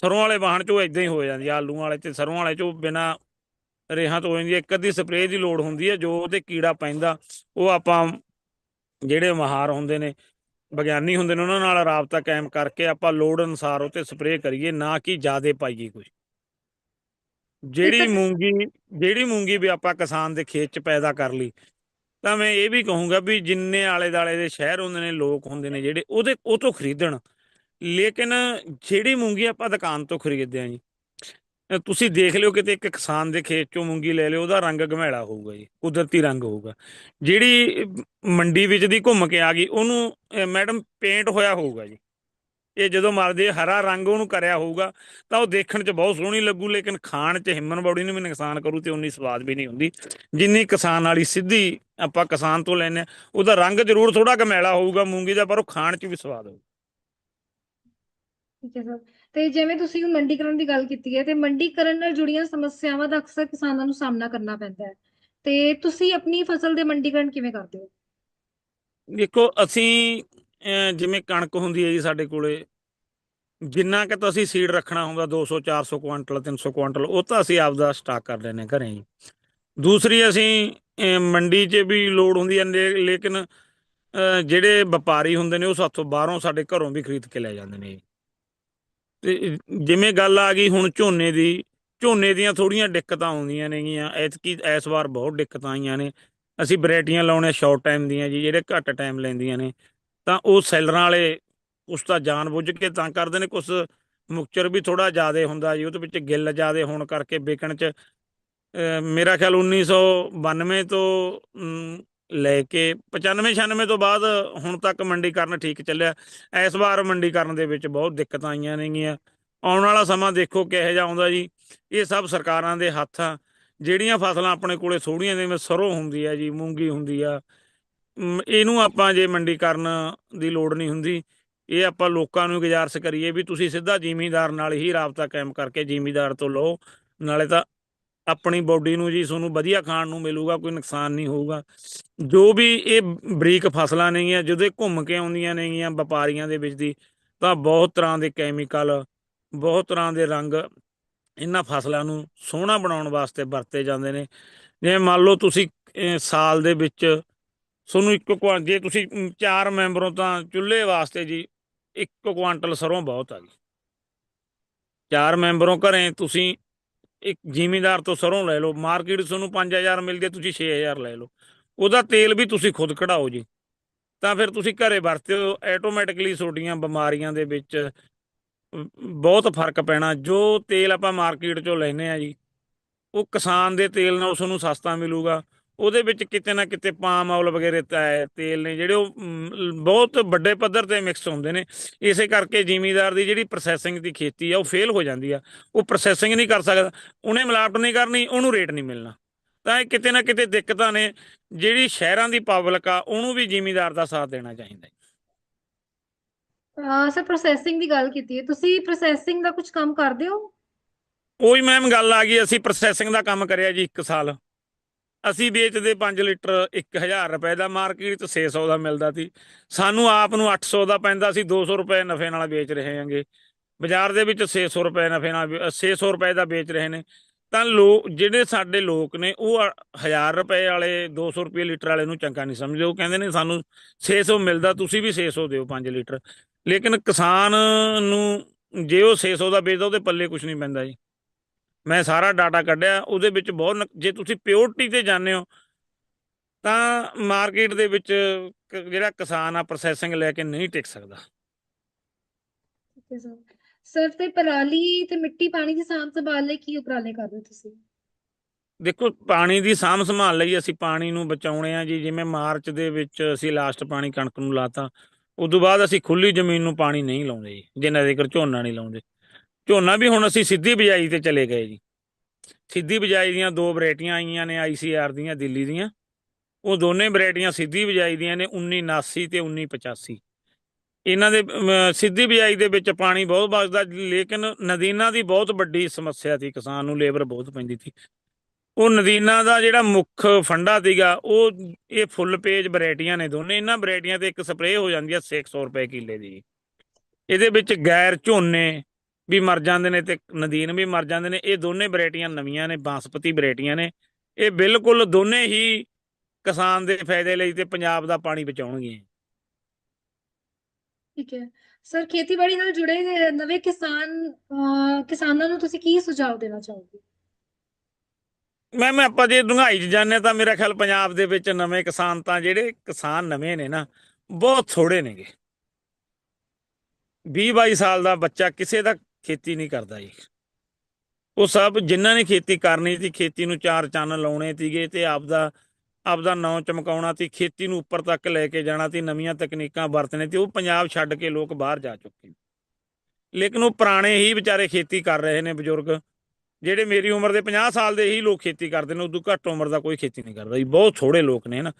ਸਰੋਂ ਵਾਲੇ ਵਾਹਣ ਚੋਂ ਇਦਾਂ ਹੀ ਹੋ ਜਾਂਦੀ ਆਲੂਆਂ ਵਾਲੇ ਤੇ ਸਰੋਂ ਵਾਲੇ ਚੋਂ ਬਿਨਾ ਰੇਹਾਂ ਤੋਂ ਹੋ ਜਾਂਦੀ ਇੱਕ ਅੱਧੀ ਸਪਰੇਅ ਦੀ ਲੋੜ ਹੁੰਦੀ ਹੈ ਜੋ ਉਹਤੇ ਕੀੜਾ ਪੈਂਦਾ, ਉਹ ਆਪਾਂ ਜਿਹੜੇ ਮਹਾਰ ਹੁੰਦੇ ਨੇ ਵਿਗਿਆਨੀ ਹੁੰਦੇ ਨੇ ਉਹਨਾਂ ਨਾਲ ਰਾਬਤਾ ਕਾਇਮ ਕਰਕੇ ਆਪਾਂ ਲੋੜ ਅਨੁਸਾਰ ਉਹ ਤੇ ਸਪਰੇਅ ਕਰੀਏ ਨਾ ਕਿ ਜ਼ਿਆਦੇ ਪਾਈਏ ਕੋਈ ਜਿਹੜੀ ਮੂੰਗੀ ਜਿਹੜੀ ਮੂੰਗੀ ਵੀ ਆਪਾਂ ਕਿਸਾਨ ਦੇ ਖੇਤ 'ਚ ਪੈਦਾ ਕਰ ਲਈ ਤਾਂ ਮੈਂ ਇਹ ਵੀ ਕਹੂੰਗਾ ਵੀ ਜਿੰਨੇ ਆਲੇ ਦਾਲੇ ਦੇ ਸ਼ਹਿਰ ਹੁੰਦੇ ਨੇ ਲੋਕ ਹੁੰਦੇ ਨੇ ਜਿਹੜੇ ਉਹਦੇ ਉਹ ਤੋਂ ਖਰੀਦਣ। ਲੇਕਿਨ ਜਿਹੜੀ ਮੂੰਗੀ ਆਪਾਂ ਦੁਕਾਨ ਤੋਂ ਖਰੀਦਦੇ ਆਂ ਜੀ ਤੁਸੀਂ ਦੇਖ ਲਿਓ ਕਿਤੇ ਇੱਕ ਕਿਸਾਨ ਦੇ ਖੇਤ 'ਚੋਂ ਮੂੰਗੀ ਲੈ ਲਿਓ, ਉਹਦਾ ਰੰਗ ਗਮੈਲਾ ਹੋਊਗਾ ਜੀ, ਕੁਦਰਤੀ ਰੰਗ ਹੋਊਗਾ। ਜਿਹੜੀ ਮੰਡੀ ਵਿੱਚ ਦੀ ਘੁੰਮ ਕੇ ਆ ਗਈ, ਉਹਨੂੰ ਮੈਡਮ ਪੇਂਟ ਹੋਇਆ ਹੋਊਗਾ ਜੀ। ਇਹ ਜਦੋਂ ਮਰਦੇ ਹਰਾ ਰੰਗ ਉਹਨੂੰ ਕਰਿਆ ਹੋਊਗਾ, ਤਾਂ ਉਹ ਦੇਖਣ 'ਚ ਬਹੁਤ ਸੋਹਣੀ ਲੱਗੂ, ਲੇਕਿਨ ਖਾਣ 'ਚ ਹਿੰਮਨ ਬੌਡੀ ਨੂੰ ਵੀ ਨੁਕਸਾਨ ਕਰੂ ਤੇ ਉਨੀ ਸਵਾਦ ਵੀ ਨਹੀਂ ਹੁੰਦੀ। ਜਿੰਨੀ ਕਿਸਾਨ ਵਾਲੀ ਸਿੱਧੀ ਆਪਾਂ ਕਿਸਾਨ ਤੋਂ ਲੈਨੇ ਆ, ਉਹਦਾ ਰੰਗ ਜ਼ਰੂਰ ਥੋੜਾ ਘਮੈਲਾ ਹੋਊਗਾ ਮੂੰਗੀ ਦਾ, ਪਰ ਉਹ ਖਾਣ 'ਚ ਵੀ ਸਵਾਦ ਹੋਊ। ਠੀਕ ਹੈ ਸਰ ਤੇ ਜਿਵੇਂ ਤੁਸੀਂ ਹੁਣ ਮੰਡੀਕਰਨ ਦੀ ਗੱਲ ਕੀਤੀ ਹੈ ਤੇ ਮੰਡੀਕਰਨ ਨਾਲ ਜੁੜੀਆਂ ਸਮੱਸਿਆਵਾਂ ਦਾ ਅਕਸਰ ਕਿਸਾਨਾਂ ਨੂੰ ਸਾਹਮਣਾ ਕਰਨਾ ਪੈਂਦਾ ਹੈ। ਤੇ ਤੁਸੀਂ ਆਪਣੀ ਫਸਲ ਦੇ ਮੰਡੀਕਰਨ ਕਿਵੇਂ ਕਰਦੇ ਹੋ? ਦੇਖੋ ਅਸੀਂ ਜਿਵੇਂ ਕਣਕ ਹੁੰਦੀ ਹੈ ਜੀ ਸਾਡੇ ਕੋਲੇ ਜਿੰਨਾ ਕਿ ਤਾਂ ਅਸੀਂ ਸੀਡ ਰੱਖਣਾ ਹੁੰਦਾ 200 400 ਕੁਆਂਟਲ 300 ਕੁਆਂਟਲ ਉਹ ਤਾਂ ਅਸੀਂ ਆਪਦਾ ਸਟਾਕ ਕਰ ਲੈਨੇ ਘਰੇ ਜੀ ਦੂਸਰੀ ਅਸੀਂ ਮੰਡੀ 'ਚ ਵੀ ਲੋੜ ਹੁੰਦੀ ਹੈ ਲੇਕਿਨ ਅਹ, ਜਿਹੜੇ ਵਪਾਰੀ ਹੁੰਦੇ ਨੇ ਉਹ ਸਾਥੋਂ ਬਾਹਰੋਂ ਸਾਡੇ ਘਰੋਂ ਵੀ ਖਰੀਦ ਕੇ ਲੈ ਜਾਂਦੇ ਨੇ। ਜੀ। ਤੇ ਜਿਵੇਂ ਗੱਲ ਆ ਗਈ ਹੁਣ ਝੋਨੇ ਦੀ, ਝੋਨੇ ਦੀਆਂ ਥੋੜੀਆਂ ਦਿੱਕਤਾਂ ਆਉਂਦੀਆਂ ਨੇਗੀਆਂ। ਐਤਕੀ ਇਸ ਵਾਰ ਬਹੁਤ ਦਿੱਕਤਾਂ ਆਈਆਂ ਨੇ। ਅਸੀਂ ਵੈਰਾਈਟੀਆਂ ਲਾਉਣੇ ਸ਼ਾਰਟ ਟਾਈਮ ਦੀਆਂ ਜੀ, ਜਿਹੜੇ ਘੱਟ ਟਾਈਮ ਲੈਂਦੀਆਂ ਨੇ। ਤਾਂ ਉਹ ਸੈਲਰਾਂ ਵਾਲੇ ਉਸ ਤਾਂ ਜਾਣ ਬੁੱਝ ਕੇ ਤਾਂ ਕਰਦੇ ਨੇ, ਕੁਛ ਮੁਕਚਰ ਵੀ ਥੋੜਾ ਜ਼ਿਆਦਾ ਹੁੰਦਾ ਜੀ, ਉਹਦੇ ਵਿੱਚ ਗਿੱਲ ਜ਼ਿਆਦਾ ਹੋਣ ਕਰਕੇ ਵਿਕਣ ਚ ਮੇਰਾ ਖਿਆਲ 1992 ਤੋਂ ਲੈ ਕੇ 95 96 ਤੋਂ ਬਾਅਦ ਹੁਣ ਤੱਕ ਮੰਡੀਕਰਨ ਠੀਕ ਚੱਲਿਆ। ਇਸ ਵਾਰ ਮੰਡੀਕਰਨ ਦੇ ਵਿੱਚ ਬਹੁਤ ਦਿੱਕਤਾਂ ਆਈਆਂ ਨੇਗੀਆਂ। ਆਉਣ ਵਾਲਾ ਸਮਾਂ ਦੇਖੋ ਕਿਹੋ ਜਿਹਾ ਆਉਂਦਾ ਜੀ। ਇਹ ਸਭ ਸਰਕਾਰਾਂ ਦੇ ਹੱਥ ਆ। ਜਿਹੜੀਆਂ ਫਸਲਾਂ ਆਪਣੇ ਕੋਲੇ ਥੋੜੀਆਂ ਜਿਵੇਂ ਸਰੋਂ ਹੁੰਦੀ ਆ ਜੀ, ਮੂੰਗੀ ਹੁੰਦੀ ਆ ਇਹਨੂੰ ਆਪਾਂ ਜੇ ਮੰਡੀਕਰਨ ਦੀ ਲੋੜ ਨਹੀਂ ਹੁੰਦੀ, ਇਹ ਆਪਾਂ ਲੋਕਾਂ ਨੂੰ ਗੁਜ਼ਾਰਸ਼ ਕਰੀਏ ਵੀ ਤੁਸੀਂ ਸਿੱਧਾ ਜ਼ਿਮੀਂਦਾਰ ਨਾਲ ਹੀ ਰਾਬਤਾ ਕਾਇਮ ਕਰਕੇ ਜ਼ਿਮੀਂਦਾਰ ਤੋਂ ਲਓ। ਨਾਲੇ ਤਾਂ ਆਪਣੀ ਬੋਡੀ ਨੂੰ ਜੀ ਤੁਹਾਨੂੰ ਵਧੀਆ ਖਾਣ ਨੂੰ ਮਿਲੂਗਾ, ਕੋਈ ਨੁਕਸਾਨ ਨਹੀਂ ਹੋਊਗਾ। ਜੋ ਵੀ ਇਹ ਬਰੀਕ ਫਸਲਾਂ ਨੇਗੀਆਂ ਜਦੋਂ ਘੁੰਮ ਕੇ ਆਉਂਦੀਆਂ ਨੇਗੀਆਂ ਵਪਾਰੀਆਂ ਦੇ ਵਿੱਚ ਦੀ, ਤਾਂ ਬਹੁਤ ਤਰ੍ਹਾਂ ਦੇ ਕੈਮੀਕਲ ਬਹੁਤ ਤਰ੍ਹਾਂ ਦੇ ਰੰਗ ਇਹਨਾਂ ਫਸਲਾਂ ਨੂੰ ਸੋਹਣਾ ਬਣਾਉਣ ਵਾਸਤੇ ਵਰਤੇ ਜਾਂਦੇ ਨੇ। ਜੇ ਮੰਨ ਲਓ ਤੁਸੀਂ ਸਾਲ ਦੇ ਵਿੱਚ ਤੁਹਾਨੂੰ ਇੱਕ ਕੁਆ ਜੇ ਤੁਸੀਂ ਚਾਰ ਮੈਂਬਰੋਂ ਤਾਂ ਚੁੱਲ੍ਹੇ ਵਾਸਤੇ ਜੀ ਇੱਕ ਕੁਆਂਟਲ ਸਰੋਂ ਬਹੁਤ ਆ ਗਈ ਚਾਰ ਮੈਂਬਰੋਂ ਘਰੇ ਤੁਸੀਂ ਇੱਕ ਜ਼ਿਮੀਂਦਾਰ ਤੋਂ ਸਰੋਂ ਲੈ ਲਓ, ਮਾਰਕੀਟ ਤੁਹਾਨੂੰ 5000 ਮਿਲਦੀ ਹੈ ਤੁਸੀਂ 6000 ਲੈ ਲਓ। ਉਹਦਾ ਤੇਲ ਵੀ ਤੁਸੀਂ ਖੁਦ ਕਢਾਓ ਜੀ। ਤਾਂ ਫਿਰ ਤੁਸੀਂ ਘਰੇ ਵਰਤਿਓ ਆਟੋਮੈਟਿਕਲੀ ਤੁਹਾਡੀਆਂ ਬਿਮਾਰੀਆਂ ਦੇ ਵਿੱਚ ਬਹੁਤ ਫ਼ਰਕ ਪੈਣਾ। ਜੋ ਤੇਲ ਆਪਾਂ ਮਾਰਕੀਟ ਚੋਂ ਲੈਨੇ ਆ ਜੀ, ਉਹ ਕਿਸਾਨ ਦੇ ਤੇਲ ਨਾਲ ਤੁਹਾਨੂੰ ਸਸਤਾ ਮਿਲੂਗਾ। ਉਹਦੇ ਵਿੱਚ ਕਿਤੇ ਨਾ ਕਿਤੇ ਪਾਮ ਆਇਲ ਵਗੈਰੇ ਤਾਂ ਤੇਲ ਨੇ ਜਿਹੜੇ ਉਹ ਬਹੁਤ ਵੱਡੇ ਪੱਧਰ ਤੇ ਮਿਕਸ ਹੁੰਦੇ ਨੇ। ਇਸੇ ਕਰਕੇ ਜ਼ਿਮੀਂਦਾਰ ਦੀ ਜਿਹੜੀ ਪ੍ਰੋਸੈਸਿੰਗ ਦੀ ਖੇਤੀ ਆ ਉਹ ਫੇਲ ਹੋ ਜਾਂਦੀ ਆ। ਉਹ ਪ੍ਰੋਸੈਸਿੰਗ ਨਹੀਂ ਕਰ ਸਕਦਾ। ਉਹਨੇ ਮਿਲਾਵਟ ਨਹੀਂ ਕਰਨੀ ਉਹਨੂੰ ਰੇਟ ਨਹੀਂ ਮਿਲਣਾ। ਤਾਂ ਇਹ ਕਿਤੇ ਨਾ ਕਿਤੇ ਦਿੱਕਤਾਂ ਨੇ। ਜਿਹੜੀ ਸ਼ਹਿਰਾਂ ਦੀ ਪਬਲਿਕ ਆ ਉਹਨੂੰ ਵੀ ਜ਼ਿਮੀਂਦਾਰ ਦਾ ਸਾਥ ਦੇਣਾ ਚਾਹੀਦਾ ਹੈ। ਸਰ ਪ੍ਰੋਸੈਸਿੰਗ ਦੀ ਗੱਲ ਕੀਤੀ ਹੈ। ਤੁਸੀਂ ਪ੍ਰੋਸੈਸਿੰਗ ਦਾ ਕੁਝ ਕੰਮ ਕਰਦੇ ਹੋ? ਉਹੀ ਮੈਮ ਗੱਲ ਆ ਗਈ ਅਸੀਂ ਪ੍ਰੋਸੈਸਿੰਗ ਦਾ ਕੰਮ ਕਰਿਆ ਜੀ 1 ਸਾਲ। ਅਸੀਂ ਵੇਚਦੇ 5 ਲੀਟਰ 1000 ਰੁਪਏ ਦਾ ਮਾਰਕੀਟ 'ਚ 600 ਦਾ ਮਿਲਦਾ ਸੀ। ਸਾਨੂੰ ਆਪ ਨੂੰ 800 ਦਾ ਪੈਂਦਾ ਸੀ 200 ਰੁਪਏ ਨਫੇ ਨਾਲ ਵੇਚ ਰਹੇ ਹਾਂਗੇ। ਬਾਜ਼ਾਰ ਦੇ ਵਿੱਚ 600 ਰੁਪਏ ਨਫੇ ਨਾਲ ਵੇ- ਅ, 600 ਰੁਪਏ ਦਾ ਵੇਚ ਰਹੇ ਨੇ। ਤਾਂ ਲੋਕ ਜਿਹੜੇ ਸਾਡੇ ਲੋਕ ਨੇ ਉਹ 1000 ਰੁਪਏ ਵਾਲੇ 200 ਰੁਪਏ ਲੀਟਰ ਵਾਲੇ ਨੂੰ ਚੰਗਾ ਨਹੀਂ ਸਮਝਦੇ। ਉਹ ਕਹਿੰਦੇ ਨੇ ਸਾਨੂੰ 600 ਮਿਲਦਾ ਤੁਸੀਂ ਵੀ 600 ਦਿਓ 5 ਲੀਟਰ। ਲੇਕਿਨ ਕਿਸਾਨ ਨੂੰ ਜੇ ਉਹ 600 ਦਾ ਵੇਚਦਾ ਉਹਦੇ ਪੱਲੇ ਕੁਝ ਨਹੀਂ ਪੈਂਦਾ ਜੀ। ਮੈਂ ਸਾਰਾ ਡਾਟਾ ਕੱਢਿਆ ਉਹਦੇ ਵਿੱਚ ਬਹੁਤ ਜੇ ਤੁਸੀਂ ਪਿਓਰਟੀ ਤੇ ਜਾਂਦੇ ਹੋ ਤਾਂ ਮਾਰਕੀਟ ਦੇ ਵਿੱਚ ਜਿਹੜਾ ਕਿਸਾਨ ਆ ਪ੍ਰੋਸੈਸਿੰਗ ਲੈ ਕੇ ਨਹੀਂ ਟਿਕ ਸਕਦਾ। ਸਰ ਤੇ ਪਰਾਲੀ ਤੇ ਮਿੱਟੀ ਪਾਣੀ ਦੀ ਸਾਂਭ ਸੰਭਾਲ ਲਈ ਕੀ ਉਪਰਾਲੇ ਕਰ ਰਹੇ ਤੁਸੀਂ? ਦੇਖੋ ਪਾਣੀ ਦੀ ਸਾਂਭ ਸੰਭਾਲ ਲਈ ਅਸੀਂ ਪਾਣੀ ਨੂੰ ਬਚਾਉਣੇ ਆ ਜੀ। ਜਿਵੇਂ ਮਾਰਚ ਦੇ ਵਿੱਚ ਅਸੀਂ ਲਾਸਟ ਪਾਣੀ ਕਣਕ ਨੂੰ ਲਾਤਾ ਉਦੋਂ ਬਾਅਦ ਅਸੀਂ ਖੁੱਲੀ ਜ਼ਮੀਨ ਨੂੰ ਪਾਣੀ ਨਹੀਂ ਲਾਉਂਦੇ ਜੀ ਜਿੰਨਾ ਦੇਰ ਝੋਨਾ ਨਹੀਂ ਲਾਉਂਦੇ। ਝੋਨਾ ਵੀ ਹੁਣ ਅਸੀਂ ਸਿੱਧੀ ਬਿਜਾਈ ਤੇ ਚਲੇ ਗਏ ਜੀ। ਸਿੱਧੀ ਬਿਜਾਈ ਦੀਆਂ ਦੋ ਵੈਰਾਈਟੀਆਂ ਆਈਆਂ ਨੇ ਆਈਸੀਆਰ ਦੀਆਂ, ਦਿੱਲੀ ਦੀਆਂ। ਉਹ ਦੋਨੇ ਵੈਰਾਈਟੀਆਂ ਸਿੱਧੀ ਬਿਜਾਈ ਦੀਆਂ ਨੇ 1979 ਤੇ 1985 ਇਹਨਾਂ ਦੇ ਸਿੱਧੀ ਬਿਜਾਈ ਦੇ ਵਿੱਚ ਪਾਣੀ ਬਹੁਤ ਬਚਦਾ ਲੇਕਿਨ ਨਦੀਨਾਂ ਦੀ ਬਹੁਤ ਵੱਡੀ ਸਮੱਸਿਆ ਸੀ, ਕਿਸਾਨ ਨੂੰ ਲੇਬਰ ਬਹੁਤ ਪੈਂਦੀ ਸੀ। ਉਹ ਨਦੀਨਾਂ ਦਾ ਜਿਹੜਾ ਮੁੱਖ ਫੰਡਾ ਸੀਗਾ, ਉਹ, ਇਹ ਫੁੱਲ ਪੇਜ ਵੈਰਾਈਟੀਆਂ ਨੇ ਦੋਨੇ। ਇਹਨਾਂ ਵੈਰਾਈਟੀਆਂ ਤੇ ਇੱਕ ਸਪਰੇਅ ਹੋ ਜਾਂਦੀ ਹੈ 600 ਰੁਪਏ ਕਿੱਲੇ ਦੀ। ਇਹਦੇ ਵਿੱਚ ਗੈਰ ਝੋਨੇ ਵੀ ਮਰ ਜਾਂਦੇ ਨੇ ਤੇ ਨਦੀਨ ਵੀ ਮਰ ਜਾਂਦੇ ਨੇ। ਇਹ ਦੋਨੇ ਵੈਰਾਈਟੀਆਂ ਨਵੀਆਂ ਨੇ ਬਾਸਪਤੀ ਵੈਰਾਈਟੀਆਂ ਨੇ। ਇਹ ਬਿਲਕੁਲ ਦੋਨੇ ਹੀ ਕਿਸਾਨ ਦੇ ਫਾਇਦੇ ਲਈ ਤੇ ਪੰਜਾਬ ਦਾ ਪਾਣੀ ਬਚਾਉਣਗੀਆਂ। ਠੀਕ ਹੈ। ਸਰ ਖੇਤੀਬਾੜੀ ਨਾਲ ਜੁੜੇ ਨਵੇਂ ਕਿਸਾਨ ਕਿਸਾਨਾਂ ਨੂੰ ਤੁਸੀਂ ਕੀ ਸੁਝਾਅ ਦੇਣਾ ਚਾਹੋਗੇ? ਮੈਂ ਮੈਂ ਆਪਾਂ ਜੇ ਡੂੰਘਾਈ 'ਚ ਜਾਂਦੇ ਤਾਂ ਮੇਰਾ ਖਿਆਲ ਪੰਜਾਬ ਦੇ ਵਿੱਚ ਨਵੇਂ ਕਿਸਾਨ ਤਾਂ ਜਿਹੜੇ ਕਿਸਾਨ ਨਵੇਂ ਨੇ ਨਾ ਬਹੁਤ ਥੋੜੇ ਨੇਗੇ। 20 22 ਸਾਲ ਦਾ ਬੱਚਾ ਕਿਸੇ ਦਾ ਖੇਤੀ ਨਹੀਂ ਕਰਦਾ ਜੀ। ਉਹ ਸਭ ਜਿਨ੍ਹਾਂ ਨੇ ਖੇਤੀ ਕਰਨੀ ਸੀ, ਖੇਤੀ ਨੂੰ ਚਾਰ ਚੰਨ ਲਾਉਣੇ ਸੀਗੇ ਤੇ ਆਪਦਾ ਆਪਦਾ ਨਾਂ ਚਮਕਾਉਣਾ ਸੀ, ਖੇਤੀ ਨੂੰ ਉੱਪਰ ਤੱਕ ਲੈ ਕੇ ਜਾਣਾ ਸੀ, ਨਵੀਆਂ ਤਕਨੀਕਾਂ ਵਰਤਣੇ ਤੇ ਉਹ ਪੰਜਾਬ ਛੱਡ ਕੇ ਲੋਕ ਬਾਹਰ ਜਾ ਚੁੱਕੇ ਲੇਕਿਨ ਉਹ ਪੁਰਾਣੇ ਹੀ ਵਿਚਾਰੇ ਖੇਤੀ ਕਰ ਰਹੇ ਨੇ ਬਜ਼ੁਰਗ, ਜਿਹੜੇ ਮੇਰੀ ਉਮਰ ਦੇ 50 ਸਾਲ ਦੇ ਹੀ ਲੋਕ ਖੇਤੀ ਕਰਦੇ ਨੇ, ਉਦੋਂ ਘੱਟ ਉਮਰ ਦਾ ਕੋਈ ਖੇਤੀ ਨਹੀਂ ਕਰਦਾ ਜੀ, ਬਹੁਤ ਥੋੜੇ ਲੋਕ ਨੇ ਨਾ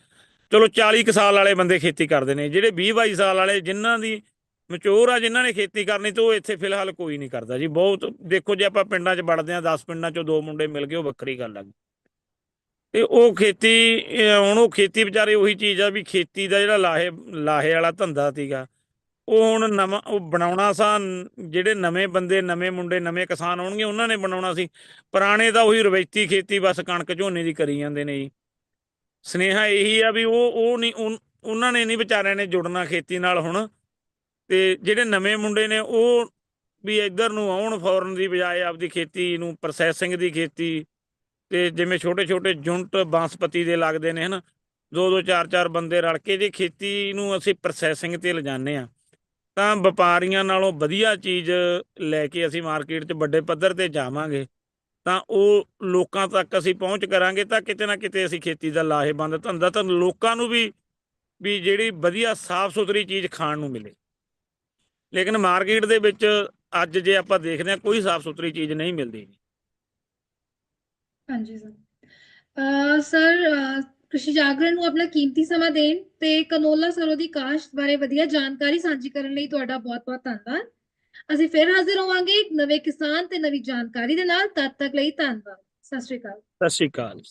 ਚਲੋ 40 ਕੁ ਸਾਲ ਵਾਲੇ ਬੰਦੇ ਖੇਤੀ ਕਰਦੇ ਨੇ, ਜਿਹੜੇ 20 22 ਸਾਲ ਵਾਲੇ, ਜਿਨ੍ਹਾਂ ਦੀ ਮਚੋਰ ਆ ਜਿਨ੍ਹਾਂ ਨੇ ਖੇਤੀ ਕਰਨੀ ਤੇ ਉਹ ਇੱਥੇ ਫਿਲਹਾਲ ਕੋਈ ਨਹੀਂ ਕਰਦਾ ਜੀ। ਬਹੁਤ, ਦੇਖੋ ਜੇ ਆਪਾਂ ਪਿੰਡਾਂ 'ਚ ਵੜਦੇ ਆ 10 ਪਿੰਡਾਂ 'ਚੋਂ ਦੋ ਮੁੰਡੇ ਮਿਲ ਗਏ, ਉਹ ਵੱਖਰੀ ਗੱਲ ਆ ਤੇ ਉਹ ਖੇਤੀ ਹੁਣ ਉਹ ਖੇਤੀ ਵਿਚਾਰੇ ਉਹੀ ਚੀਜ਼ ਆ ਵੀ ਖੇਤੀ ਦਾ ਜਿਹੜਾ ਲਾਹੇ ਲਾਹੇ ਵਾਲਾ ਧੰਦਾ ਸੀਗਾ, ਉਹ ਹੁਣ ਨਵਾਂ, ਉਹ ਬਣਾਉਣਾ ਸਾਂ, ਜਿਹੜੇ ਨਵੇਂ ਬੰਦੇ, ਨਵੇਂ ਮੁੰਡੇ, ਨਵੇਂ ਕਿਸਾਨ ਆਉਣਗੇ, ਉਹਨਾਂ ਨੇ ਬਣਾਉਣਾ ਸੀ। ਪੁਰਾਣੇ ਤਾਂ ਉਹੀ ਰਵਾਇਤੀ ਖੇਤੀ, ਬਸ ਕਣਕ ਝੋਨੇ ਦੀ ਕਰੀ ਜਾਂਦੇ ਨੇ ਜੀ। ਸਨੇਹਾ ਇਹੀ ਆ ਵੀ ਉਹ ਉਹ ਨਹੀਂ ਉਹਨਾਂ ਨੇ ਨਹੀਂ ਵਿਚਾਰਿਆਂ ਨੇ ਜੁੜਨਾ ਖੇਤੀ ਨਾਲ ਹੁਣ। ਤੇ ਜਿਹੜੇ ਨਵੇਂ ਮੁੰਡੇ ਨੇ ਉਹ ਵੀ ਇੱਧਰ ਨੂੰ ਆਉਣ ਫੌਰਨ ਦੀ ਬਜਾਏ ਆਪਦੀ ਖੇਤੀ ਨੂੰ ਪ੍ਰੋਸੈਸਿੰਗ ਦੀ ਖੇਤੀ ਤੇ ਜਿਵੇਂ ਛੋਟੇ ਛੋਟੇ ਜੁੰਟ ਬਾਂਸਪਤੀ ਦੇ ਲੱਗਦੇ ਨੇ, ਹਨਾ? ਦੋ ਦੋ ਚਾਰ ਚਾਰ ਬੰਦੇ ਰਲ ਕੇ ਜੇ ਖੇਤੀ ਨੂੰ ਅਸੀਂ ਪ੍ਰੋਸੈਸਿੰਗ ਤੇ ਲਿਜਾਣੇ ਆ ਤਾਂ ਵਪਾਰੀਆਂ ਨਾਲੋਂ ਵਧੀਆ ਚੀਜ਼ ਲੈ ਕੇ ਅਸੀਂ ਮਾਰਕੀਟ 'ਚ ਵੱਡੇ ਪੱਧਰ ਤੇ ਜਾਵਾਂਗੇ, ਤਾਂ ਉਹ ਲੋਕਾਂ ਤੱਕ ਅਸੀਂ ਪਹੁੰਚ ਕਰਾਂਗੇ ਤਾਂ ਕਿਤੇ ਨਾ ਕਿਤੇ ਅਸੀਂ ਖੇਤੀ ਦਾ ਲਾਹੇਬੰਦ ਧੰਦਾ ਤਾਂ ਲੋਕਾਂ ਨੂੰ ਵੀ ਵੀ ਜਿਹੜੀ ਵਧੀਆ ਸਾਫ਼ ਸੁਥਰੀ ਚੀਜ਼ ਖਾਣ ਨੂੰ ਮਿਲੇ। ਲੇਕਿਨ ਮਾਰਕੀਟ ਦੇ ਵਿੱਚ ਅੱਜ ਜੇ ਆਪਾਂ ਦੇਖਦੇ ਹਾਂ ਕੋਈ ਸਾਫ਼ ਸੁਥਰੀ ਚੀਜ਼ ਨਹੀਂ ਮਿਲਦੀ। ਹਾਂਜੀ ਸਰ ਸਰ ਕ੍ਰਿਸ਼ੀ ਜਾਗਰਣ ਨੂੰ ਆਪਣਾ ਕੀਮਤੀ ਸਮਾਂ ਦੇਣ ਤੇ ਕਨੋਲਾ ਸਰੋਂ ਦੀ ਕਾਸ਼ਤ ਬਾਰੇ ਵਧੀਆ ਜਾਣਕਾਰੀ ਸਾਂਝੀ ਕਰਨ ਲਈ ਤੁਹਾਡਾ ਬਹੁਤ-ਬਹੁਤ ਧੰਨਵਾਦ। ਅਸੀਂ ਫਿਰ ਹਾਜ਼ਰ ਹੋਵਾਂਗੇ ਇੱਕ ਨਵੇਂ ਕਿਸਾਨ ਤੇ ਨਵੀਂ ਜਾਣਕਾਰੀ ਦੇ ਨਾਲ। ਤਦ ਤੱਕ ਲਈ ਧੰਨਵਾਦ। ਸਤਿ ਸ਼੍ਰੀ ਅਕਾਲ। ਸਤਿ ਸ਼੍ਰੀ ਅਕਾਲ।